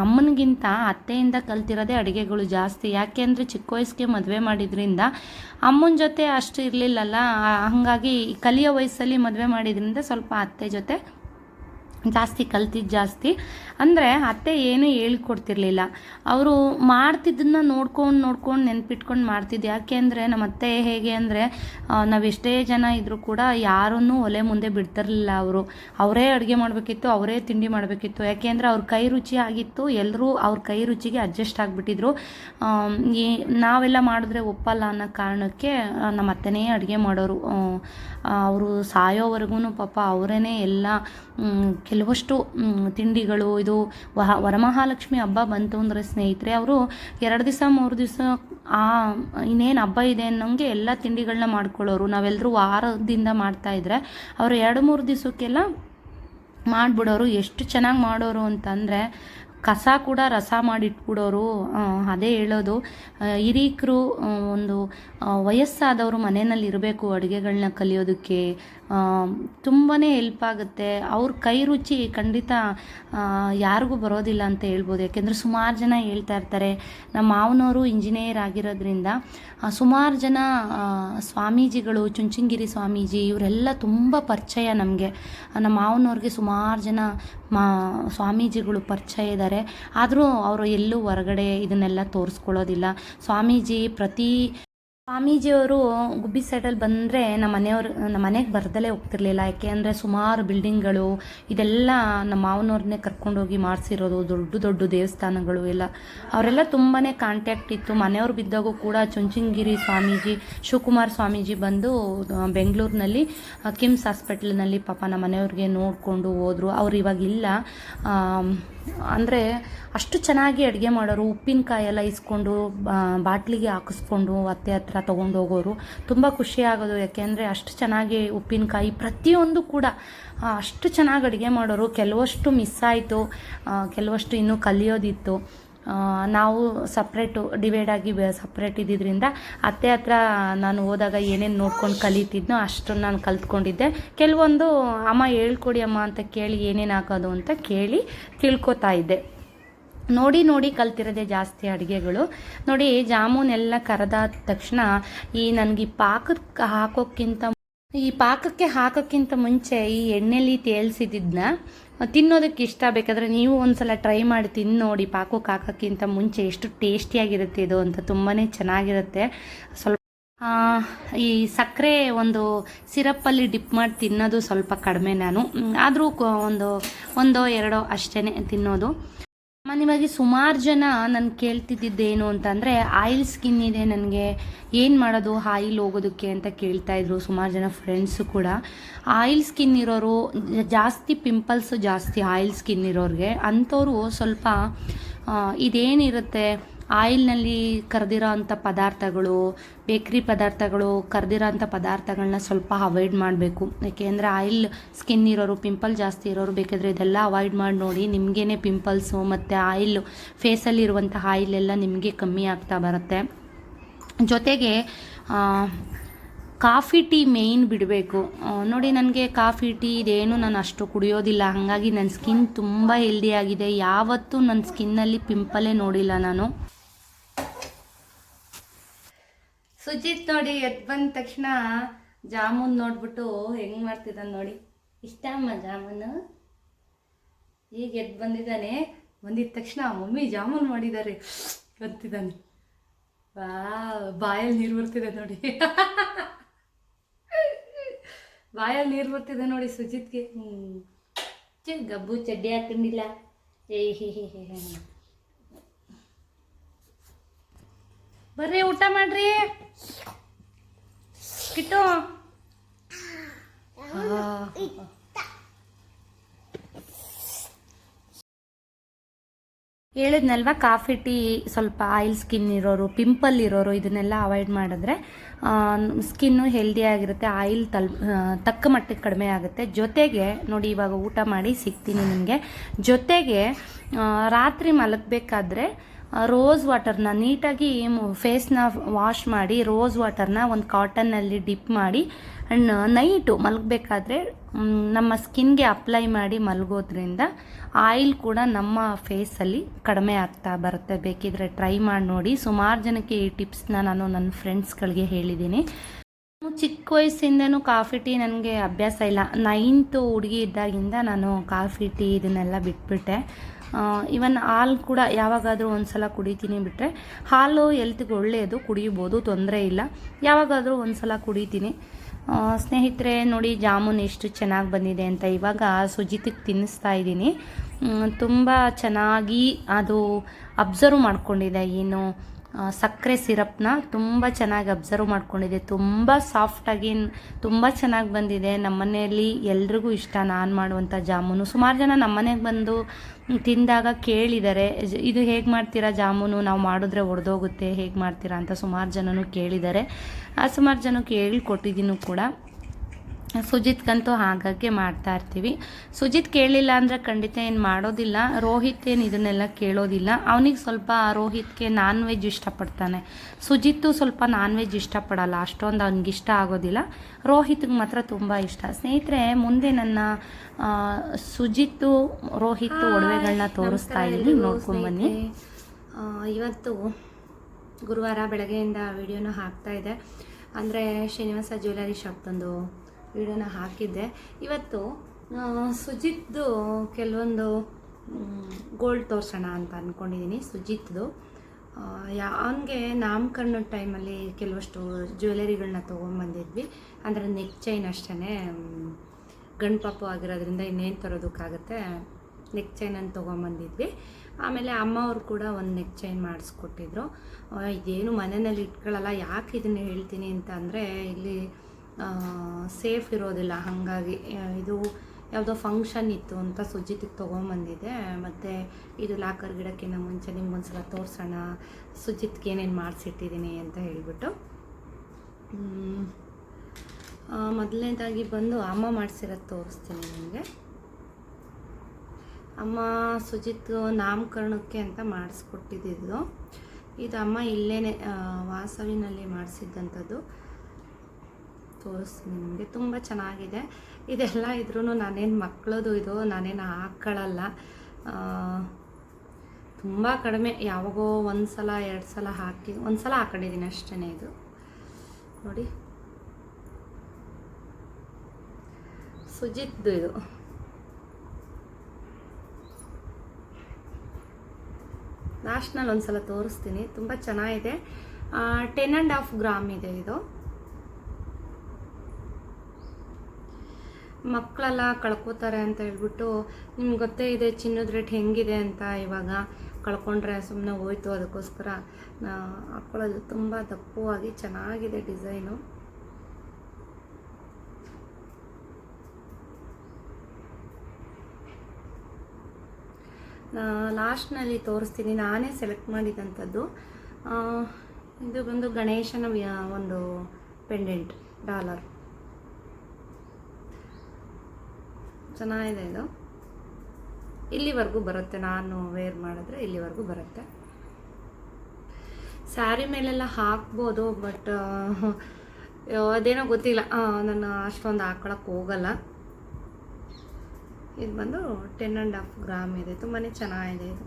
Speaker 1: ಅಮ್ಮನಿಗಿಂತ ಅತ್ತೆಯಿಂದ ಕಲ್ತಿರೋದೇ ಅಡುಗೆಗಳು ಜಾಸ್ತಿ. ಯಾಕೆ ಅಂದರೆ ಚಿಕ್ಕ ವಯಸ್ಸಿಗೆ ಮದುವೆ ಮಾಡಿದ್ರಿಂದ ಅಮ್ಮನ ಜೊತೆ ಅಷ್ಟು ಇರಲಿಲ್ಲಲ್ಲ. ಹಾಗಾಗಿ ಕಲಿಯೋ ವಯಸ್ಸಲ್ಲಿ ಮದುವೆ ಮಾಡಿದ್ರಿಂದ ಸ್ವಲ್ಪ ಅತ್ತೆ ಜೊತೆ ಜಾಸ್ತಿ ಕಲ್ತಿದ್ದು ಜಾಸ್ತಿ. ಅಂದರೆ ಅತ್ತೆ ಏನೂ ಹೇಳ್ಕೊಡ್ತಿರ್ಲಿಲ್ಲ. ಅವರು ಮಾಡ್ತಿದ್ದನ್ನ ನೋಡ್ಕೊಂಡು ನೋಡ್ಕೊಂಡು ನೆನ್ಪಿಟ್ಕೊಂಡು ಮಾಡ್ತಿದ್ದೆ ಯಾಕೆ ಅಂದರೆ ನಮ್ಮ ಅತ್ತೆ ಹೇಗೆ ಅಂದರೆ ನಾವು ಎಷ್ಟೇ ಜನ ಇದ್ದರೂ ಕೂಡ ಯಾರನ್ನೂ ಒಲೆ ಮುಂದೆ ಬಿಡ್ತಿರ್ಲಿಲ್ಲ ಅವರು. ಅವರೇ ಅಡುಗೆ ಮಾಡಬೇಕಿತ್ತು, ಅವರೇ ತಿಂಡಿ ಮಾಡಬೇಕಿತ್ತು. ಯಾಕೆ ಅಂದರೆ ಅವ್ರ ಕೈ ರುಚಿ ಆಗಿತ್ತು ಎಲ್ಲರೂ ಅವ್ರ ಕೈ ರುಚಿಗೆ ಅಡ್ಜಸ್ಟ್ ಆಗಿಬಿಟ್ಟಿದ್ರು. ನಾವೆಲ್ಲ ಮಾಡಿದ್ರೆ ಒಪ್ಪಲ್ಲ ಅನ್ನೋ ಕಾರಣಕ್ಕೆ ನಮ್ಮ ಅತ್ತೆನೇ ಅಡುಗೆ ಮಾಡೋರು. ಅವರು ಸಾಯೋವರೆಗೂ ಪಾಪ ಅವರೇ ಎಲ್ಲ ಕೆಲವಷ್ಟು ತಿಂಡಿಗಳು, ಇದು ವಹ ವರಮಹಾಲಕ್ಷ್ಮಿ ಹಬ್ಬ ಬಂತು ಅಂದರೆ ಸ್ನೇಹಿತರೆ, ಅವರು ಎರಡು ದಿವಸ, ಮೂರು ದಿವಸ, ಆ, ಇನ್ನೇನು ಹಬ್ಬ ಇದೆ ಅನ್ನೋಂಗೆ ಎಲ್ಲ ತಿಂಡಿಗಳನ್ನ ಮಾಡ್ಕೊಳ್ಳೋರು. ನಾವೆಲ್ಲರೂ ವಾರದಿಂದ ಮಾಡ್ತಾಯಿದ್ರೆ ಅವರು ಎರಡು, ಮೂರು ದಿವಸಕ್ಕೆಲ್ಲ ಮಾಡಿಬಿಡೋರು. ಎಷ್ಟು ಚೆನ್ನಾಗಿ ಮಾಡೋರು ಅಂತಂದರೆ ಕಸ ಕೂಡ ರಸ ಮಾಡಿಟ್ಬಿಡೋರು. ಅದೇ ಹೇಳೋದು. ಹಿರೀಕರು ಒಂದು ವಯಸ್ಸಾದವರು ಮನೆಯಲ್ಲಿ ಇರಬೇಕು ಅಡುಗೆಗಳನ್ನ ಕಲಿಯೋದಕ್ಕೆ ತುಂಬಾ ಹೆಲ್ಪ್ ಆಗುತ್ತೆ. ಅವ್ರ ಕೈ ರುಚಿ ಖಂಡಿತ ಯಾರಿಗೂ ಬರೋದಿಲ್ಲ ಅಂತ ಹೇಳ್ಬೋದು. ಯಾಕೆಂದರೆ ಸುಮಾರು ಜನ ಹೇಳ್ತಾ ಇರ್ತಾರೆ ನಮ್ಮ ಮಾವನವರು ಇಂಜಿನಿಯರ್ ಆಗಿರೋದ್ರಿಂದ ಸುಮಾರು ಜನ ಸ್ವಾಮೀಜಿಗಳು ಚುಂಚನಗಿರಿ ಸ್ವಾಮೀಜಿ, ಇವರೆಲ್ಲ ತುಂಬ ಪರಿಚಯ ನಮಗೆ. ನಮ್ಮ ಮಾವನವ್ರಿಗೆ ಸುಮಾರು ಜನ, ಮಾ, ಸ್ವಾಮೀಜಿಗಳು ಪರಿಚಯ ಇದ್ದಾರೆ. ಆದರೂ ಅವರು ಎಲ್ಲೂ ಹೊರಗಡೆ ಇದನ್ನೆಲ್ಲ ತೋರಿಸ್ಕೊಳ್ಳೋದಿಲ್ಲ. ಸ್ವಾಮೀಜಿ ಪ್ರತಿ ಸ್ವಾಮೀಜಿಯವರು ಗುಬ್ಬಿ ಸೈಡಲ್ಲಿ ಬಂದರೆ ನಮ್ಮ ಮನೆಯವರು, ನಮ್ಮ ಮನೆಗೆ ಬರ್ದಲೇ ಹೋಗ್ತಿರ್ಲಿಲ್ಲ. ಯಾಕೆ ಅಂದರೆ ಸುಮಾರು ಬಿಲ್ಡಿಂಗ್ಗಳು ಇದೆಲ್ಲ ನಮ್ಮ ಮಾವನವ್ರನ್ನೇ ಕರ್ಕೊಂಡೋಗಿ ಮಾಡಿಸಿರೋದು, ದೊಡ್ಡ ದೊಡ್ಡ ದೇವಸ್ಥಾನಗಳು ಎಲ್ಲ. ಅವರೆಲ್ಲ ತುಂಬಾ ಕಾಂಟ್ಯಾಕ್ಟ್ ಇತ್ತು. ಮನೆಯವ್ರು ಬಿದ್ದಾಗೂ ಕೂಡ ಚುಂಚನಗಿರಿ ಸ್ವಾಮೀಜಿ, ಶಿವಕುಮಾರ್ ಸ್ವಾಮೀಜಿ ಬಂದು ಬೆಂಗಳೂರಿನಲ್ಲಿ ಕಿಮ್ಸ್ ಹಾಸ್ಪಿಟ್ಲ್ನಲ್ಲಿ ಪಾಪ ನಮ್ಮ ಮನೆಯವ್ರಿಗೆ ನೋಡಿಕೊಂಡು ಹೋದರು. ಅವ್ರು ಇವಾಗಿಲ್ಲ ಅಂದರೆ ಅಷ್ಟು ಚೆನ್ನಾಗಿ ಅಡುಗೆ ಮಾಡೋರು ಉಪ್ಪಿನಕಾಯಿ ಎಲ್ಲ ಇಸ್ಕೊಂಡು ಬಾಟ್ಲಿಗೆ ಹಾಕಿಸ್ಕೊಂಡು, ಅತ್ತೆ ಹತ್ರ ತೊಗೊಂಡು ಹೋಗೋರು ತುಂಬ ಖುಷಿ ಆಗೋದು. ಯಾಕೆಂದರೆ ಅಷ್ಟು ಚೆನ್ನಾಗಿ ಉಪ್ಪಿನಕಾಯಿ ಪ್ರತಿಯೊಂದು ಕೂಡ ಅಷ್ಟು ಚೆನ್ನಾಗಿ ಅಡುಗೆ ಮಾಡೋರು. ಕೆಲವಷ್ಟು ಮಿಸ್ ಆಯಿತು. ಕೆಲವಷ್ಟು ಇನ್ನೂ ಕಲಿಯೋದಿತ್ತು. ನಾವು ಸಪ್ರೇಟು ಡಿವೈಡ್ ಆಗಿ ಸಪ್ರೇಟ್ ಇದ್ದಿದ್ದರಿಂದ ಅತ್ತೆ ಹತ್ರ ನಾನು ಹೋದಾಗ ಏನೇನು ನೋಡ್ಕೊಂಡು ಕಲಿತಿದ್ನೋ ಅಷ್ಟು ನಾನು ಕಲ್ತ್ಕೊಂಡಿದ್ದೆ. ಕೆಲವೊಂದು, ಅಮ್ಮ ಹೇಳ್ಕೊಡಿ ಅಮ್ಮ ಅಂತ ಕೇಳಿ ಏನೇನು ಹಾಕೋದು ಅಂತ ಕೇಳಿ ತಿಳ್ಕೊತಾ ಇದ್ದೆ. ನೋಡಿ ನೋಡಿ ಕಲ್ತಿರೋದೇ ಜಾಸ್ತಿ ಅಡುಗೆಗಳು. ನೋಡಿ ಜಾಮೂನ್ ಎಲ್ಲ ಕರೆದಾದ ತಕ್ಷಣ ಈ ನನಗೆ ಪಾಕಕ್ಕೆ ಹಾಕೋಕ್ಕಿಂತ ಈ ಪಾಕಕ್ಕೆ ಹಾಕೋಕ್ಕಿಂತ ಮುಂಚೆ ಈ ಎಣ್ಣೆಲಿ ತೇಲ್ಸಿದ್ದನ್ನ ತಿನ್ನೋದಕ್ಕೆ ಇಷ್ಟ. ಬೇಕಾದರೆ ನೀವು ಒಂದ್ಸಲ ಟ್ರೈ ಮಾಡಿ ತಿಂದು ನೋಡಿ ಪಾಕಕ್ಕೆ ಹಾಕೋಕ್ಕಿಂತ ಮುಂಚೆ ಎಷ್ಟು ಟೇಸ್ಟಿಯಾಗಿರುತ್ತೆ ಇದು ಅಂತ. ತುಂಬಾ ಚೆನ್ನಾಗಿರುತ್ತೆ. ಸ್ವಲ್ಪ ಈ ಸಕ್ಕರೆ ಒಂದು ಸಿರಪ್ಪಲ್ಲಿ ಡಿಪ್ ಮಾಡಿ ತಿನ್ನೋದು ಸ್ವಲ್ಪ ಕಡಿಮೆ ನಾನು. ಆದರೂ ಒಂದು, ಒಂದೋ, ಎರಡೋ ಅಷ್ಟೇ ತಿನ್ನೋದು. ಸಾಮಾನ್ಯವಾಗಿ ಸುಮಾರು ಜನ ನಾನು ಕೇಳ್ತಿದ್ದಿದ್ದೇನು ಅಂತಂದರೆ, ಆಯಿಲ್ ಸ್ಕಿನ್ ಇದೆ ನನಗೆ, ಏನು ಮಾಡೋದು, ಆಯಿಲ್ ಹೋಗೋದಕ್ಕೆ ಅಂತ ಕೇಳ್ತಾ ಇದ್ರು ಸುಮಾರು ಜನ ಫ್ರೆಂಡ್ಸು ಕೂಡ. ಆಯಿಲ್ ಸ್ಕಿನ್ ಇರೋರು, ಜಾಸ್ತಿ ಪಿಂಪಲ್ಸು ಜಾಸ್ತಿ ಆಯಿಲ್ ಸ್ಕಿನ್ ಇರೋರಿಗೆ ಅಂಥವ್ರು ಸ್ವಲ್ಪ ಇದೇನಿರುತ್ತೆ ಆಯಿಲ್ನಲ್ಲಿ ಕರೆದಿರೋ ಅಂಥ ಪದಾರ್ಥಗಳು, ಬೇಕ್ರಿ ಪದಾರ್ಥಗಳು ಕರೆದಿರೋ ಅಂಥ ಪದಾರ್ಥಗಳನ್ನ ಸ್ವಲ್ಪ ಅವಾಯ್ಡ್ ಮಾಡಬೇಕು. ಯಾಕೆಂದರೆ ಆಯಿಲ್ ಸ್ಕಿನ್ ಇರೋರು ಪಿಂಪಲ್ ಜಾಸ್ತಿ ಇರೋರು ಬೇಕಾದರೆ ಇದೆಲ್ಲ ಅವಾಯ್ಡ್ ಮಾಡಿ ನೋಡಿ ನಿಮಗೇನೆ ಪಿಂಪಲ್ಸು ಮತ್ತು ಆಯಿಲ್ ಫೇಸಲ್ಲಿರುವಂಥ ಆಯಿಲ್ ಎಲ್ಲ ನಿಮಗೆ ಕಮ್ಮಿ ಆಗ್ತಾ ಬರುತ್ತೆ. ಜೊತೆಗೆ ಕಾಫಿ ಟೀ ಮೇಯ್ನ್ ಬಿಡಬೇಕು. ನೋಡಿ ನನಗೆ ಕಾಫಿ ಟೀ ಇದೇನು ನಾನು ಅಷ್ಟು ಕುಡಿಯೋದಿಲ್ಲ. ಹಾಗಾಗಿ ನನ್ನ ಸ್ಕಿನ್ ತುಂಬ ಹೆಲ್ದಿ ಆಗಿದೆ. ಯಾವತ್ತೂ ನನ್ನ ಸ್ಕಿನ್ನಲ್ಲಿ ಪಿಂಪಲೇ ನೋಡಿಲ್ಲ ನಾನು. ಸುಜಿತ್ ನೋಡಿ ಎದ್ದು ಬಂದ ತಕ್ಷಣ ಜಾಮೂನ್ ನೋಡ್ಬಿಟ್ಟು ಹೆಂಗ್ ಮಾಡ್ತಿದ್ದಾನೆ ನೋಡಿ. ಇಷ್ಟ ಅಮ್ಮ ಜಾಮೂನು? ಈಗ ಎದ್ದು ಬಂದಿದ್ದಾನೆ. ಬಂದಿದ ತಕ್ಷಣ ಮಮ್ಮಿ ಜಾಮೂನ್ ಮಾಡಿದ್ದಾರೆ. ಅಂತಿದ್ದಾನೆ. ಬಾ ಬಾಯಲ್ಲಿ ನೀರು ಬರ್ತಿದೆ ನೋಡಿ. ಬಾಯಲ್ಲಿ ನೀರು ಬರ್ತಿದೆ ನೋಡಿ ಸುಜಿತ್ಗೆ. ಹ್ಞೂ ಗಬ್ಬು ಚಡ್ಡಿ ಹಾಕೊಂಡಿಲ್ಲ. ಏ, ಹಿ ಹಿ ಹಿ ಹಿ. ಬರ್ರಿ, ಊಟ ಮಾಡ್ರಿ. ಕಿಟ್ಟು ಹೇಳಿದ್ನಲ್ವ, ಕಾಫಿ, ಟೀ, ಸ್ವಲ್ಪ ಆಯಿಲ್ ಸ್ಕಿನ್ ಇರೋರು, ಪಿಂಪಲ್ ಇರೋರು, ಇದನ್ನೆಲ್ಲ ಅವಾಯ್ಡ್ ಮಾಡಿದ್ರೆ ಸ್ಕಿನ್ನು ಹೆಲ್ದಿ ಆಗಿರುತ್ತೆ, ಆಯಿಲ್ ತಲ್ ತಕ್ಕ ಮಟ್ಟಕ್ಕೆ ಕಡಿಮೆ ಆಗುತ್ತೆ. ಜೊತೆಗೆ, ನೋಡಿ ಇವಾಗ ಊಟ ಮಾಡಿ ಸಿಗ್ತೀನಿ ನಿಮಗೆ. ಜೊತೆಗೆ ರಾತ್ರಿ ಮಲಗಬೇಕಾದ್ರೆ ರೋಸ್ ವಾಟರ್ನ ನೀಟಾಗಿ ಫೇಸ್ನ ವಾಶ್ ಮಾಡಿ ರೋಸ್ ವಾಟರ್ನ ಒಂದು ಕಾಟನ್ನಲ್ಲಿ ಡಿಪ್ ಮಾಡಿ ಆ್ಯಂಡ್ ನೈಟು ಮಲಗಬೇಕಾದ್ರೆ ನಮ್ಮ ಸ್ಕಿನ್ಗೆ ಅಪ್ಲೈ ಮಾಡಿ ಮಲಗೋದ್ರಿಂದ ಆಯಿಲ್ ಕೂಡ ನಮ್ಮ ಫೇಸಲ್ಲಿ ಕಡಿಮೆ ಆಗ್ತಾ ಬರುತ್ತೆ. ಬೇಕಿದ್ರೆ ಟ್ರೈ ಮಾಡಿ ನೋಡಿ. ಸುಮಾರು ಜನಕ್ಕೆ ಈ ಟಿಪ್ಸ್ನ ನಾನು ನನ್ನ ಫ್ರೆಂಡ್ಸ್ಗಳಿಗೆ ಹೇಳಿದ್ದೀನಿ. ಚಿಕ್ಕ ವಯಸ್ಸಿಂದನೂ ಕಾಫಿ ಟೀ ನನಗೆ ಅಭ್ಯಾಸ ಇಲ್ಲ. ನೈನ್ತು ಹುಡುಗಿ ಇದ್ದಾಗಿಂದ ನಾನು ಕಾಫಿ ಟೀ ಇದನ್ನೆಲ್ಲ ಬಿಟ್ಬಿಟ್ಟೆ. ಇವನ್ ಹಾಲು ಕೂಡ ಯಾವಾಗಾದರೂ ಒಂದು ಸಲ ಕುಡಿತೀನಿ ಬಿಟ್ಟರೆ ಹಾಲು ಎಲ್ತಿಗೆ ಒಳ್ಳೆಯದು ಕುಡಿಬೋದು, ತೊಂದರೆ ಇಲ್ಲ. ಯಾವಾಗಾದರೂ ಒಂದು ಸಲ ಕುಡಿತೀನಿ ಸ್ನೇಹಿತರೆ, ನೋಡಿ ಜಾಮೂನ್ ಎಷ್ಟು ಚೆನ್ನಾಗಿ ಬಂದಿದೆ ಅಂತ ಇವಾಗ ಸುಜಿತಿಗೆ ತಿನ್ನಿಸ್ತಾ ಇದ್ದೀನಿ. ತುಂಬ ಚೆನ್ನಾಗಿ ಅದು ಅಬ್ಸರ್ವ್ ಮಾಡ್ಕೊಂಡಿದೆ. ಏನು ಸಕ್ಕರೆ ಸಿರಪ್ನ ತುಂಬ ಚೆನ್ನಾಗಿ ಅಬ್ಸರ್ವ್ ಮಾಡ್ಕೊಂಡಿದೆ ತುಂಬ ಸಾಫ್ಟಾಗಿ ತುಂಬ ಚೆನ್ನಾಗಿ ಬಂದಿದೆ. ನಮ್ಮ ಮನೆಯಲ್ಲಿ ಎಲ್ರಿಗೂ ಇಷ್ಟ. ನಾನು ಮಾಡುವಂಥ ಜಾಮೂನು. ಸುಮಾರು ಜನ ನಮ್ಮನೆಗೆ ಬಂದು ತಿಂದಾಗ ಕೇಳಿದ್ದಾರೆ ಇದು ಹೇಗೆ ಮಾಡ್ತೀರಾ ಜಾಮೂನು? ನಾವು ಮಾಡಿದ್ರೆ ಒಡೆದೋಗುತ್ತೆ. ಹೇಗೆ ಮಾಡ್ತೀರಾ? ಅಂತ ಸುಮಾರು ಜನನೂ ಕೇಳಿದ್ದಾರೆ ಆ ಸುಮಾರು ಜನಕ್ಕೆ ಹೇಳಿಕೊಟ್ಟಿದ್ದೀನೂ ಕೂಡ. ಸುಜಿತ್ಗಂತೂ ಹಾಗಾಗಿ ಮಾಡ್ತಾ ಇರ್ತೀವಿ. ಸುಜಿತ್ ಕೇಳಿಲ್ಲ ಅಂದರೆ ಖಂಡಿತ ಏನು ಮಾಡೋದಿಲ್ಲ. ರೋಹಿತ್ ಏನು ಇದನ್ನೆಲ್ಲ ಕೇಳೋದಿಲ್ಲ. ಅವನಿಗೆ ಸ್ವಲ್ಪ ರೋಹಿತ್ಗೆ ನಾನ್ ವೆಜ್ ಇಷ್ಟಪಡ್ತಾನೆ. ಸುಜಿತ್ತು ಸ್ವಲ್ಪ ನಾನ್ ವೆಜ್ ಇಷ್ಟಪಡಲ್ಲ. ಅಷ್ಟೊಂದು ಅವ್ನಿಗೆ ಇಷ್ಟ ಆಗೋದಿಲ್ಲ. ರೋಹಿತ್ಗೆ ಮಾತ್ರ ತುಂಬ ಇಷ್ಟ. ಸ್ನೇಹಿತರೆ ಮುಂದೆ ನನ್ನ ಸುಜಿತ್ತು ರೋಹಿತ್ ಒಡವೆಗಳನ್ನ ತೋರಿಸ್ತಾ ಇದ್ದೀನಿ. ನೋಡ್ಕೊಂಬನ್ನಿ ಇವತ್ತು ಗುರುವಾರ ಬೆಳಗ್ಗೆಯಿಂದ ವಿಡಿಯೋನ ಹಾಕ್ತಾ ಇದೆ. ಅಂದರೆ ಶ್ರೀನಿವಾಸ ಜ್ಯುವೆಲರಿ ಶಾಪ್ದೊಂದು ವಿಡಿಯೋನ ಹಾಕಿದ್ದೆ. ಇವತ್ತು ಸುಜಿತ್ದು ಕೆಲವೊಂದು ಗೋಲ್ಡ್ ತೋರಿಸೋಣ ಅಂತ ಅಂದ್ಕೊಂಡಿದ್ದೀನಿ ಸುಜಿತ್ದು. ಯಾ, ಅವನಿಗೆ ನಾಮಕರಣದ ಟೈಮಲ್ಲಿ ಕೆಲವಷ್ಟು ಜ್ಯುವೆಲರಿಗಳನ್ನ ತೊಗೊಂಬಂದಿದ್ವಿ. ಅಂದರೆ ನೆಕ್ ಚೈನ್ ಅಷ್ಟೇ ಗಣಪಾಪು ಆಗಿರೋದ್ರಿಂದ ಇನ್ನೇನು ತರೋದಕ್ಕಾಗುತ್ತೆ ನೆಕ್ ಚೈನನ್ನು ತೊಗೊಂಬಂದಿದ್ವಿ. ಆಮೇಲೆ ಅಮ್ಮ ಅವರು ಕೂಡ ಒಂದು ನೆಕ್ ಚೈನ್ ಮಾಡಿಸ್ಕೊಟ್ಟಿದ್ರು. ಇದೇನು ಮನೆಯಲ್ಲಿ ಇಟ್ಕೊಳ್ಳಲ್ಲ ಯಾಕೆ ಇದನ್ನು ಹೇಳ್ತೀನಿ ಅಂತ ಅಂದರೆ ಇಲ್ಲಿ ಸೇಫ್ ಇರೋದಿಲ್ಲ. ಹಾಗಾಗಿ ಇದು ಯಾವುದೋ ಫಂಕ್ಷನ್ ಇತ್ತು ಅಂತ ಸುಜಿತಿಗೆ ತೊಗೊಂಬಂದಿದ್ದೆ ಮತ್ತು ಇದು ಲಾಕರ್ ಗಿಡಕ್ಕಿಂತ ಮುಂಚೆ ನಿಮ್ಗೊಂದ್ಸಲ ತೋರಿಸೋಣ. ಸುಜಿತ್ಗೆ ಏನೇನು ಮಾಡಿಸಿಟ್ಟಿದ್ದೀನಿ ಅಂತ ಹೇಳಿಬಿಟ್ಟು. ಮೊದಲನೇದಾಗಿ ಬಂದು ಅಮ್ಮ ಮಾಡಿಸಿರೋದು ತೋರಿಸ್ತೀನಿ ನಿಮಗೆ. ಅಮ್ಮ ಸುಜಿತ್ ನಾಮಕರಣಕ್ಕೆ ಅಂತ ಮಾಡಿಸ್ಕೊಟ್ಟಿದ್ದು ಇದು. ಅಮ್ಮ ಇಲ್ಲೇ ವಾಸವಿನಲ್ಲಿ ಮಾಡಿಸಿದ್ದಂಥದ್ದು. ತೋರಿಸ್ತೀನಿ, ನಿಮಗೆ ತುಂಬ ಚೆನ್ನಾಗಿದೆ. ಇದೆಲ್ಲ ಇದ್ರೂ ನಾನೇನು ಮಕ್ಕಳದು ಇದು, ನಾನೇನು ಹಾಕ್ಕೊಳ್ಳಲ್ಲ ತುಂಬ ಕಡಿಮೆ, ಯಾವಾಗೋ ಒಂದು ಸಲ ಎರಡು ಸಲ ಹಾಕಿ ಒಂದು ಸಲ ಹಾಕೊಂಡಿದ್ದೀನಿ ಅಷ್ಟೇ ಇದು. ನೋಡಿ. ಸುಜಿತ್ದು ಇದು. ಲಾಸ್ಟ್ನಲ್ಲಿ ಒಂದು ಸಲ ತೋರಿಸ್ತೀನಿ, ತುಂಬ ಚೆನ್ನಾಗಿದೆ.
Speaker 2: ಟೆನ್ ಆ್ಯಂಡ್ ಹಾಫ್ ಗ್ರಾಮ್ ಇದೆ ಇದು. ಮಕ್ಕಳೆಲ್ಲ ಕಳ್ಕೊತಾರೆ ಅಂತ ಹೇಳ್ಬಿಟ್ಟು ನಿಮ್ಗೆ ಗೊತ್ತೇ ಇದೆ, ಚಿನ್ನದ ರೇಟ್ ಹೆಂಗಿದೆ ಅಂತ ಇವಾಗ ಕಳ್ಕೊಂಡ್ರೆ ಸುಮ್ಮನೆ ಹೋಯ್ತು. ಅದಕ್ಕೋಸ್ಕರ ಹಾಕ್ಕೊಳ್ಳೋದು ತುಂಬ ದಪ್ಪವಾಗಿ ಚೆನ್ನಾಗಿದೆ ಡಿಸೈನು. ಲಾಸ್ಟ್ನಲ್ಲಿ ತೋರಿಸ್ತೀನಿ, ನಾನೇ ಸೆಲೆಕ್ಟ್ ಮಾಡಿದಂಥದ್ದು. ಇದು ಬಂದು ಗಣೇಶನ ಒಂದು ಪೆಂಡೆಂಟ್, ಡಾಲರ್. ಚೆನ್ನಾಗಿದೆ ಇದು. ಇಲ್ಲಿವರೆಗೂ ಬರುತ್ತೆ. ನಾನು ವೇರ್ ಮಾಡಿದ್ರೆ ಇಲ್ಲಿವರೆಗೂ ಬರುತ್ತೆ. ಸ್ಯಾರಿ ಮೇಲೆಲ್ಲ ಹಾಕ್ಬೋದು ಬಟ್ ಅದೇನೋ ಗೊತ್ತಿಲ್ಲ. ನಾನು ಅಷ್ಟೊಂದು ಹಾಕೊಳಕ್ಕೆ ಹೋಗಲ್ಲ. ಇದು ಬಂದು ಟೆನ್ ಆ್ಯಂಡ್ ಹಾಫ್ ಗ್ರಾಮ್ ಇದೆ. ತುಂಬಾ ಚೆನ್ನಾಗಿದೆ ಇದು.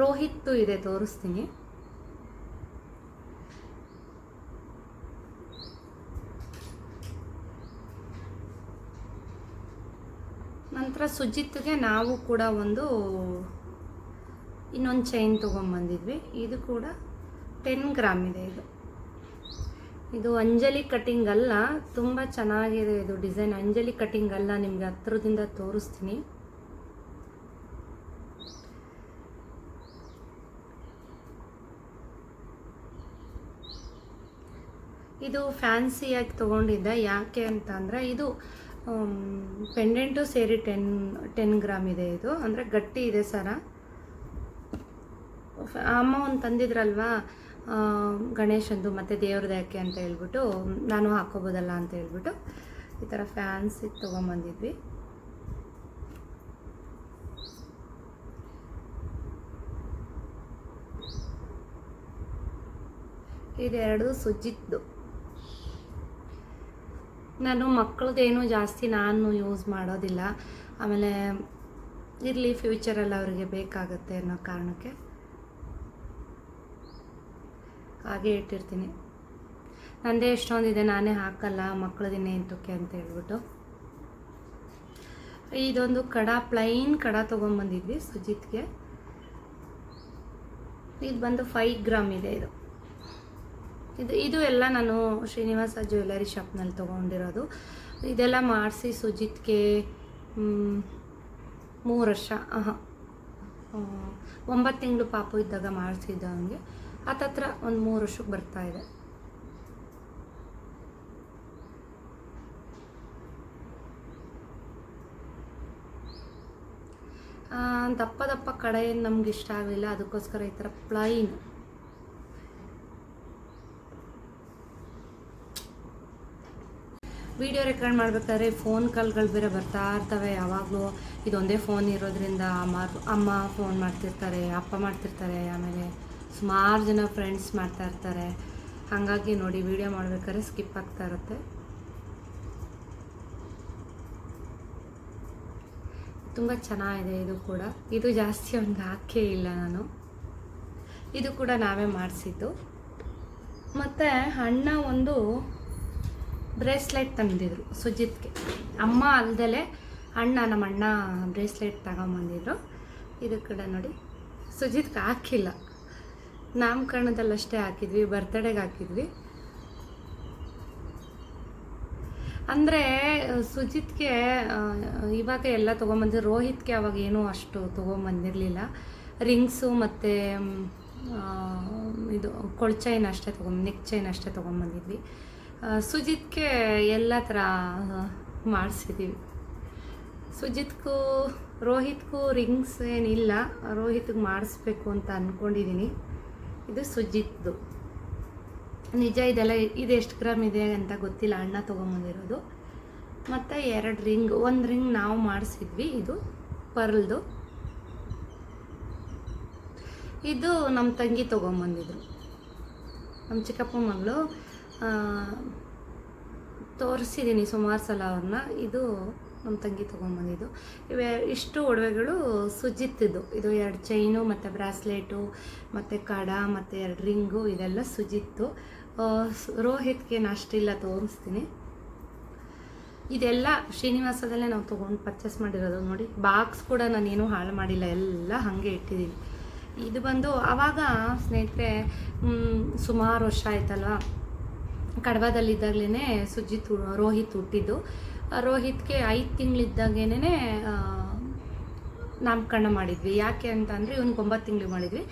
Speaker 2: ರೋಹಿತ್ತು ಇದೆ ತೋರಿಸ್ತೀನಿ. ನಂತರ ಸುಜಿತ್ಗೆ ನಾವು ಕೂಡ ಒಂದು ಇನ್ನೊಂದು ಚೈನ್ ತೊಗೊಂಬಂದಿದ್ವಿ ಇದು ಕೂಡ ಟೆನ್ ಗ್ರಾಮ್ ಇದೆ ಇದು. ಇದು ಅಂಜಲಿ ಕಟಿಂಗ್ ಅಲ್ಲ, ತುಂಬ ಚೆನ್ನಾಗಿದೆ ಇದು ಡಿಸೈನ್ ಅಂಜಲಿ ಕಟಿಂಗ್ ಅಲ್ಲ ನಿಮಗೆ ಹತ್ರದಿಂದ ತೋರಿಸ್ತೀನಿ. ಇದು ಫ್ಯಾನ್ಸಿಯಾಗಿ ತೊಗೊಂಡಿದ್ದೆ, ಯಾಕೆ ಅಂತ ಅಂದರೆ ಇದು ಪೆಂಡೆಂಟು ಸೇರಿ ಟೆನ್ ಟೆನ್ ಗ್ರಾಮ್ ಇದೆ ಇದು. ಅಂದರೆ ಗಟ್ಟಿ ಇದೆ ಸರ. ಅಮ್ಮ ಒಂದು ತಂದಿದ್ರಲ್ವಾ? ಗಣೇಶಂದು ಮತ್ತು ದೇವ್ರದ್ದು ಯಾಕೆ ಅಂತ ಹೇಳ್ಬಿಟ್ಟು, ನಾನು ಹಾಕೋಬೋದಲ್ಲ ಅಂತ ಹೇಳ್ಬಿಟ್ಟು ಈ ಥರ ಫ್ಯಾನ್ಸಿ ತೊಗೊಂಬಂದಿದ್ವಿ. ಇದೆರಡು ಸುಜಿತ್ದು. ನಾನು ಮಕ್ಕಳದ್ದೇನು ಜಾಸ್ತಿ ನಾನು ಯೂಸ್ ಮಾಡೋದಿಲ್ಲ. ಆಮೇಲೆ ಇರಲಿ ಫ್ಯೂಚರಲ್ಲಿ ಅವರಿಗೆ ಬೇಕಾಗುತ್ತೆ ಅನ್ನೋ ಕಾರಣಕ್ಕೆ ಹಾಗೆ ಇಟ್ಟಿರ್ತೀನಿ. ನನ್ನದೇ ಎಷ್ಟೊಂದಿದೆ, ನಾನೇ ಹಾಕಲ್ಲ ಮಕ್ಕಳದಿನ್ನೇ ಎಂತಕ್ಕೆ ಅಂತ ಹೇಳ್ಬಿಟ್ಟು. ಇದೊಂದು ಕಡ ಪ್ಲೈನ್ ಕಡ ತೊಗೊಂಬಂದಿದ್ವಿ ಸುಜಿತ್ಗೆ. ಇದು ಬಂದು ಫೈವ್ ಗ್ರಾಮ್ ಇದೆ ಇದು. ಇದು ಇದು ಎಲ್ಲ ನಾನು ಶ್ರೀನಿವಾಸ ಜ್ಯುವೆಲ್ಲರಿ ಶಾಪ್ನಲ್ಲಿ ತೊಗೊಂಡಿರೋದು. ಇದೆಲ್ಲ ಮಾಡಿಸಿ ಸುಜಿತ್ಗೆ ಮೂರು ವರ್ಷ ಒಂಬತ್ತು ತಿಂಗಳು ಪಾಪು ಇದ್ದಾಗ ಮಾಡಿಸಿದ್ದ ಹತ್ತತ್ರ ಒಂದು ಮೂರು ವರ್ಷಕ್ಕೆ ಬರ್ತಾ ಇದೆ. ದಪ್ಪ ದಪ್ಪ ಕಡೆ ಏನು ನಮ್ಗೆ ಇಷ್ಟ ಆಗಲಿಲ್ಲ. ಅದಕ್ಕೋಸ್ಕರ ಈ ಥರ ಪ್ಲೈನ್ ವಿಡಿಯೋ ರೆಕಾರ್ಡ್ ಮಾಡಬೇಕಾದ್ರೆ ಫೋನ್ ಕಾಲ್ಗಳು ಬೇರೆ ಬರ್ತಾ ಇರ್ತವೆ. ಯಾವಾಗಲೂ ಇದೊಂದೇ ಫೋನ್ ಇರೋದ್ರಿಂದ ಅಮ್ಮ ಅಮ್ಮ ಫೋನ್ ಮಾಡ್ತಿರ್ತಾರೆ, ಅಪ್ಪ ಮಾಡ್ತಿರ್ತಾರೆ, ಆಮೇಲೆ ಸುಮಾರು ಜನ ಫ್ರೆಂಡ್ಸ್ ಮಾಡ್ತಾ ಇರ್ತಾರೆ. ಹಾಗಾಗಿ ನೋಡಿ ವಿಡಿಯೋ ಮಾಡಬೇಕಾದ್ರೆ ಸ್ಕಿಪ್ ಆಗ್ತಾ ಇರುತ್ತೆ. ತುಂಬ ಚೆನ್ನಾಗಿದೆ ಇದು ಕೂಡ. ಇದು ಜಾಸ್ತಿ ಒಂದು ಹಾಕೇ ಇಲ್ಲ ನಾನು. ಇದು ಕೂಡ ನಾವೇ ಮಾಡಿಸಿದ್ದು. ಮತ್ತು ಅಣ್ಣ ಒಂದು ಬ್ರೇಸ್ಲೆಟ್ ತಂದಿದ್ರು ಸುಜಿತ್ಗೆ. ಅಮ್ಮ ಅಲ್ದಲೆ ಅಣ್ಣ ನಮ್ಮ ಅಣ್ಣ ಬ್ರೇಸ್ಲೆಟ್ ತಗೊಂಬಂದಿದ್ರು. ಇದು ಕೂಡ ನೋಡಿ, ಸುಜಿತ್ಗೆ ಹಾಕಿಲ್ಲ. ನಾಮಕರಣದಲ್ಲಿ ಅಷ್ಟೇ ಹಾಕಿದ್ವಿ ಬರ್ತಡೆಗೆ ಹಾಕಿದ್ವಿ. ಅಂದರೆ, ಸುಜಿತ್ಗೆ ಇವಾಗ ಎಲ್ಲ ತೊಗೊಂಬಂದಿದ್ರು. ರೋಹಿತ್ಗೆ ಅವಾಗ ಏನೂ ಅಷ್ಟು ತೊಗೊಂಬಂದಿರಲಿಲ್ಲ. ರಿಂಗ್ಸು ಮತ್ತು ಇದು, ಕೊಳ್ ಚೈನ್ ಅಷ್ಟೇ ತೊಗೊಂಬ ನೆಕ್ ಚೈನ್ ಅಷ್ಟೇ ತೊಗೊಂಬಂದಿದ್ವಿ. ಸುಜಿತ್ಗೆ ಎಲ್ಲ ಥರ ಮಾಡಿಸಿದ್ದೀವಿ ಸುಜಿತ್ಗೂ, ರೋಹಿತ್ಗೂ ರಿಂಗ್ಸ್ ಏನಿಲ್ಲ. ರೋಹಿತ್ಗೆ ಮಾಡಿಸ್ಬೇಕು ಅಂತ ಅಂದ್ಕೊಂಡಿದ್ದೀನಿ ಇದು ಸುಜಿತ್ದು. ನಿಜ ಇದೆಲ್ಲ, ಇದು ಎಷ್ಟು ಗ್ರಾಮ್ ಇದೆ ಅಂತ ಗೊತ್ತಿಲ್ಲ. ಅಣ್ಣ ತೊಗೊಂಬಂದಿರೋದು. ಮತ್ತು ಎರಡು ರಿಂಗ್ ಒಂದು ರಿಂಗ್ ನಾವು ಮಾಡಿಸಿದ್ವಿ. ಇದು ಪರ್ಲ್ದು. ಇದು ನಮ್ಮ ತಂಗಿ ತೊಗೊಂಬಂದಿದ್ರು. ನಮ್ಮ ಚಿಕ್ಕಪ್ಪ ಮಗಳು. ತೋರಿಸಿದ್ದೀನಿ ಸುಮಾರು ಸಲ ಅವ್ರನ್ನ ಇದು ನಮ್ಮ ತಂಗಿ ತೊಗೊಂಬಂದಿದ್ದು. ಇವೆ ಇಷ್ಟು ಒಡವೆಗಳು ಸುಜಿತ್ತಿದ್ದು. ಇದು ಎರಡು ಚೈನು, ಮತ್ತು ಬ್ರಾಸ್ಲೆಟು, ಮತ್ತು ಕಡ, ಮತ್ತು ಎರಡು ರಿಂಗು, ಇದೆಲ್ಲ ಸುಜಿತ್ತು. ರೋಹಿತ್ಗೆ ಅಷ್ಟಿಲ್ಲ ತೋರಿಸ್ತೀನಿ. ಇದೆಲ್ಲ ಶ್ರೀನಿವಾಸದಲ್ಲೇ ನಾವು ತೊಗೊಂಡು ಪರ್ಚೇಸ್ ಮಾಡಿರೋದು ನೋಡಿ. ಬಾಕ್ಸ್ ಕೂಡ ನಾನೇನು ಹಾಳು ಮಾಡಿಲ್ಲ, ಎಲ್ಲ ಹಾಗೆ ಇಟ್ಟಿದ್ದೀನಿ ಇದು ಬಂದು ಆವಾಗ ಸ್ನೇಹಿತರೆ ಸುಮಾರು ವರ್ಷ ಆಯ್ತಲ್ವ? ಕಡಬದಲ್ಲಿದ್ದಾಗಲೇ ಸುಜಿತ್ ರೋಹಿತ್ ಹುಟ್ಟಿದ್ದು. ರೋಹಿತ್ಗೆ ಐದು ತಿಂಗಳಿದ್ದಾಗೇನೆ ನಾಮಕರಣ ಮಾಡಿದ್ವಿ. ಯಾಕೆ ಅಂತ ಅಂದರೆ ಇವ್ನಿಗೆ ಒಂಬತ್ತು ತಿಂಗಳಿಗೆ ಮಾಡಿದ್ವಿ.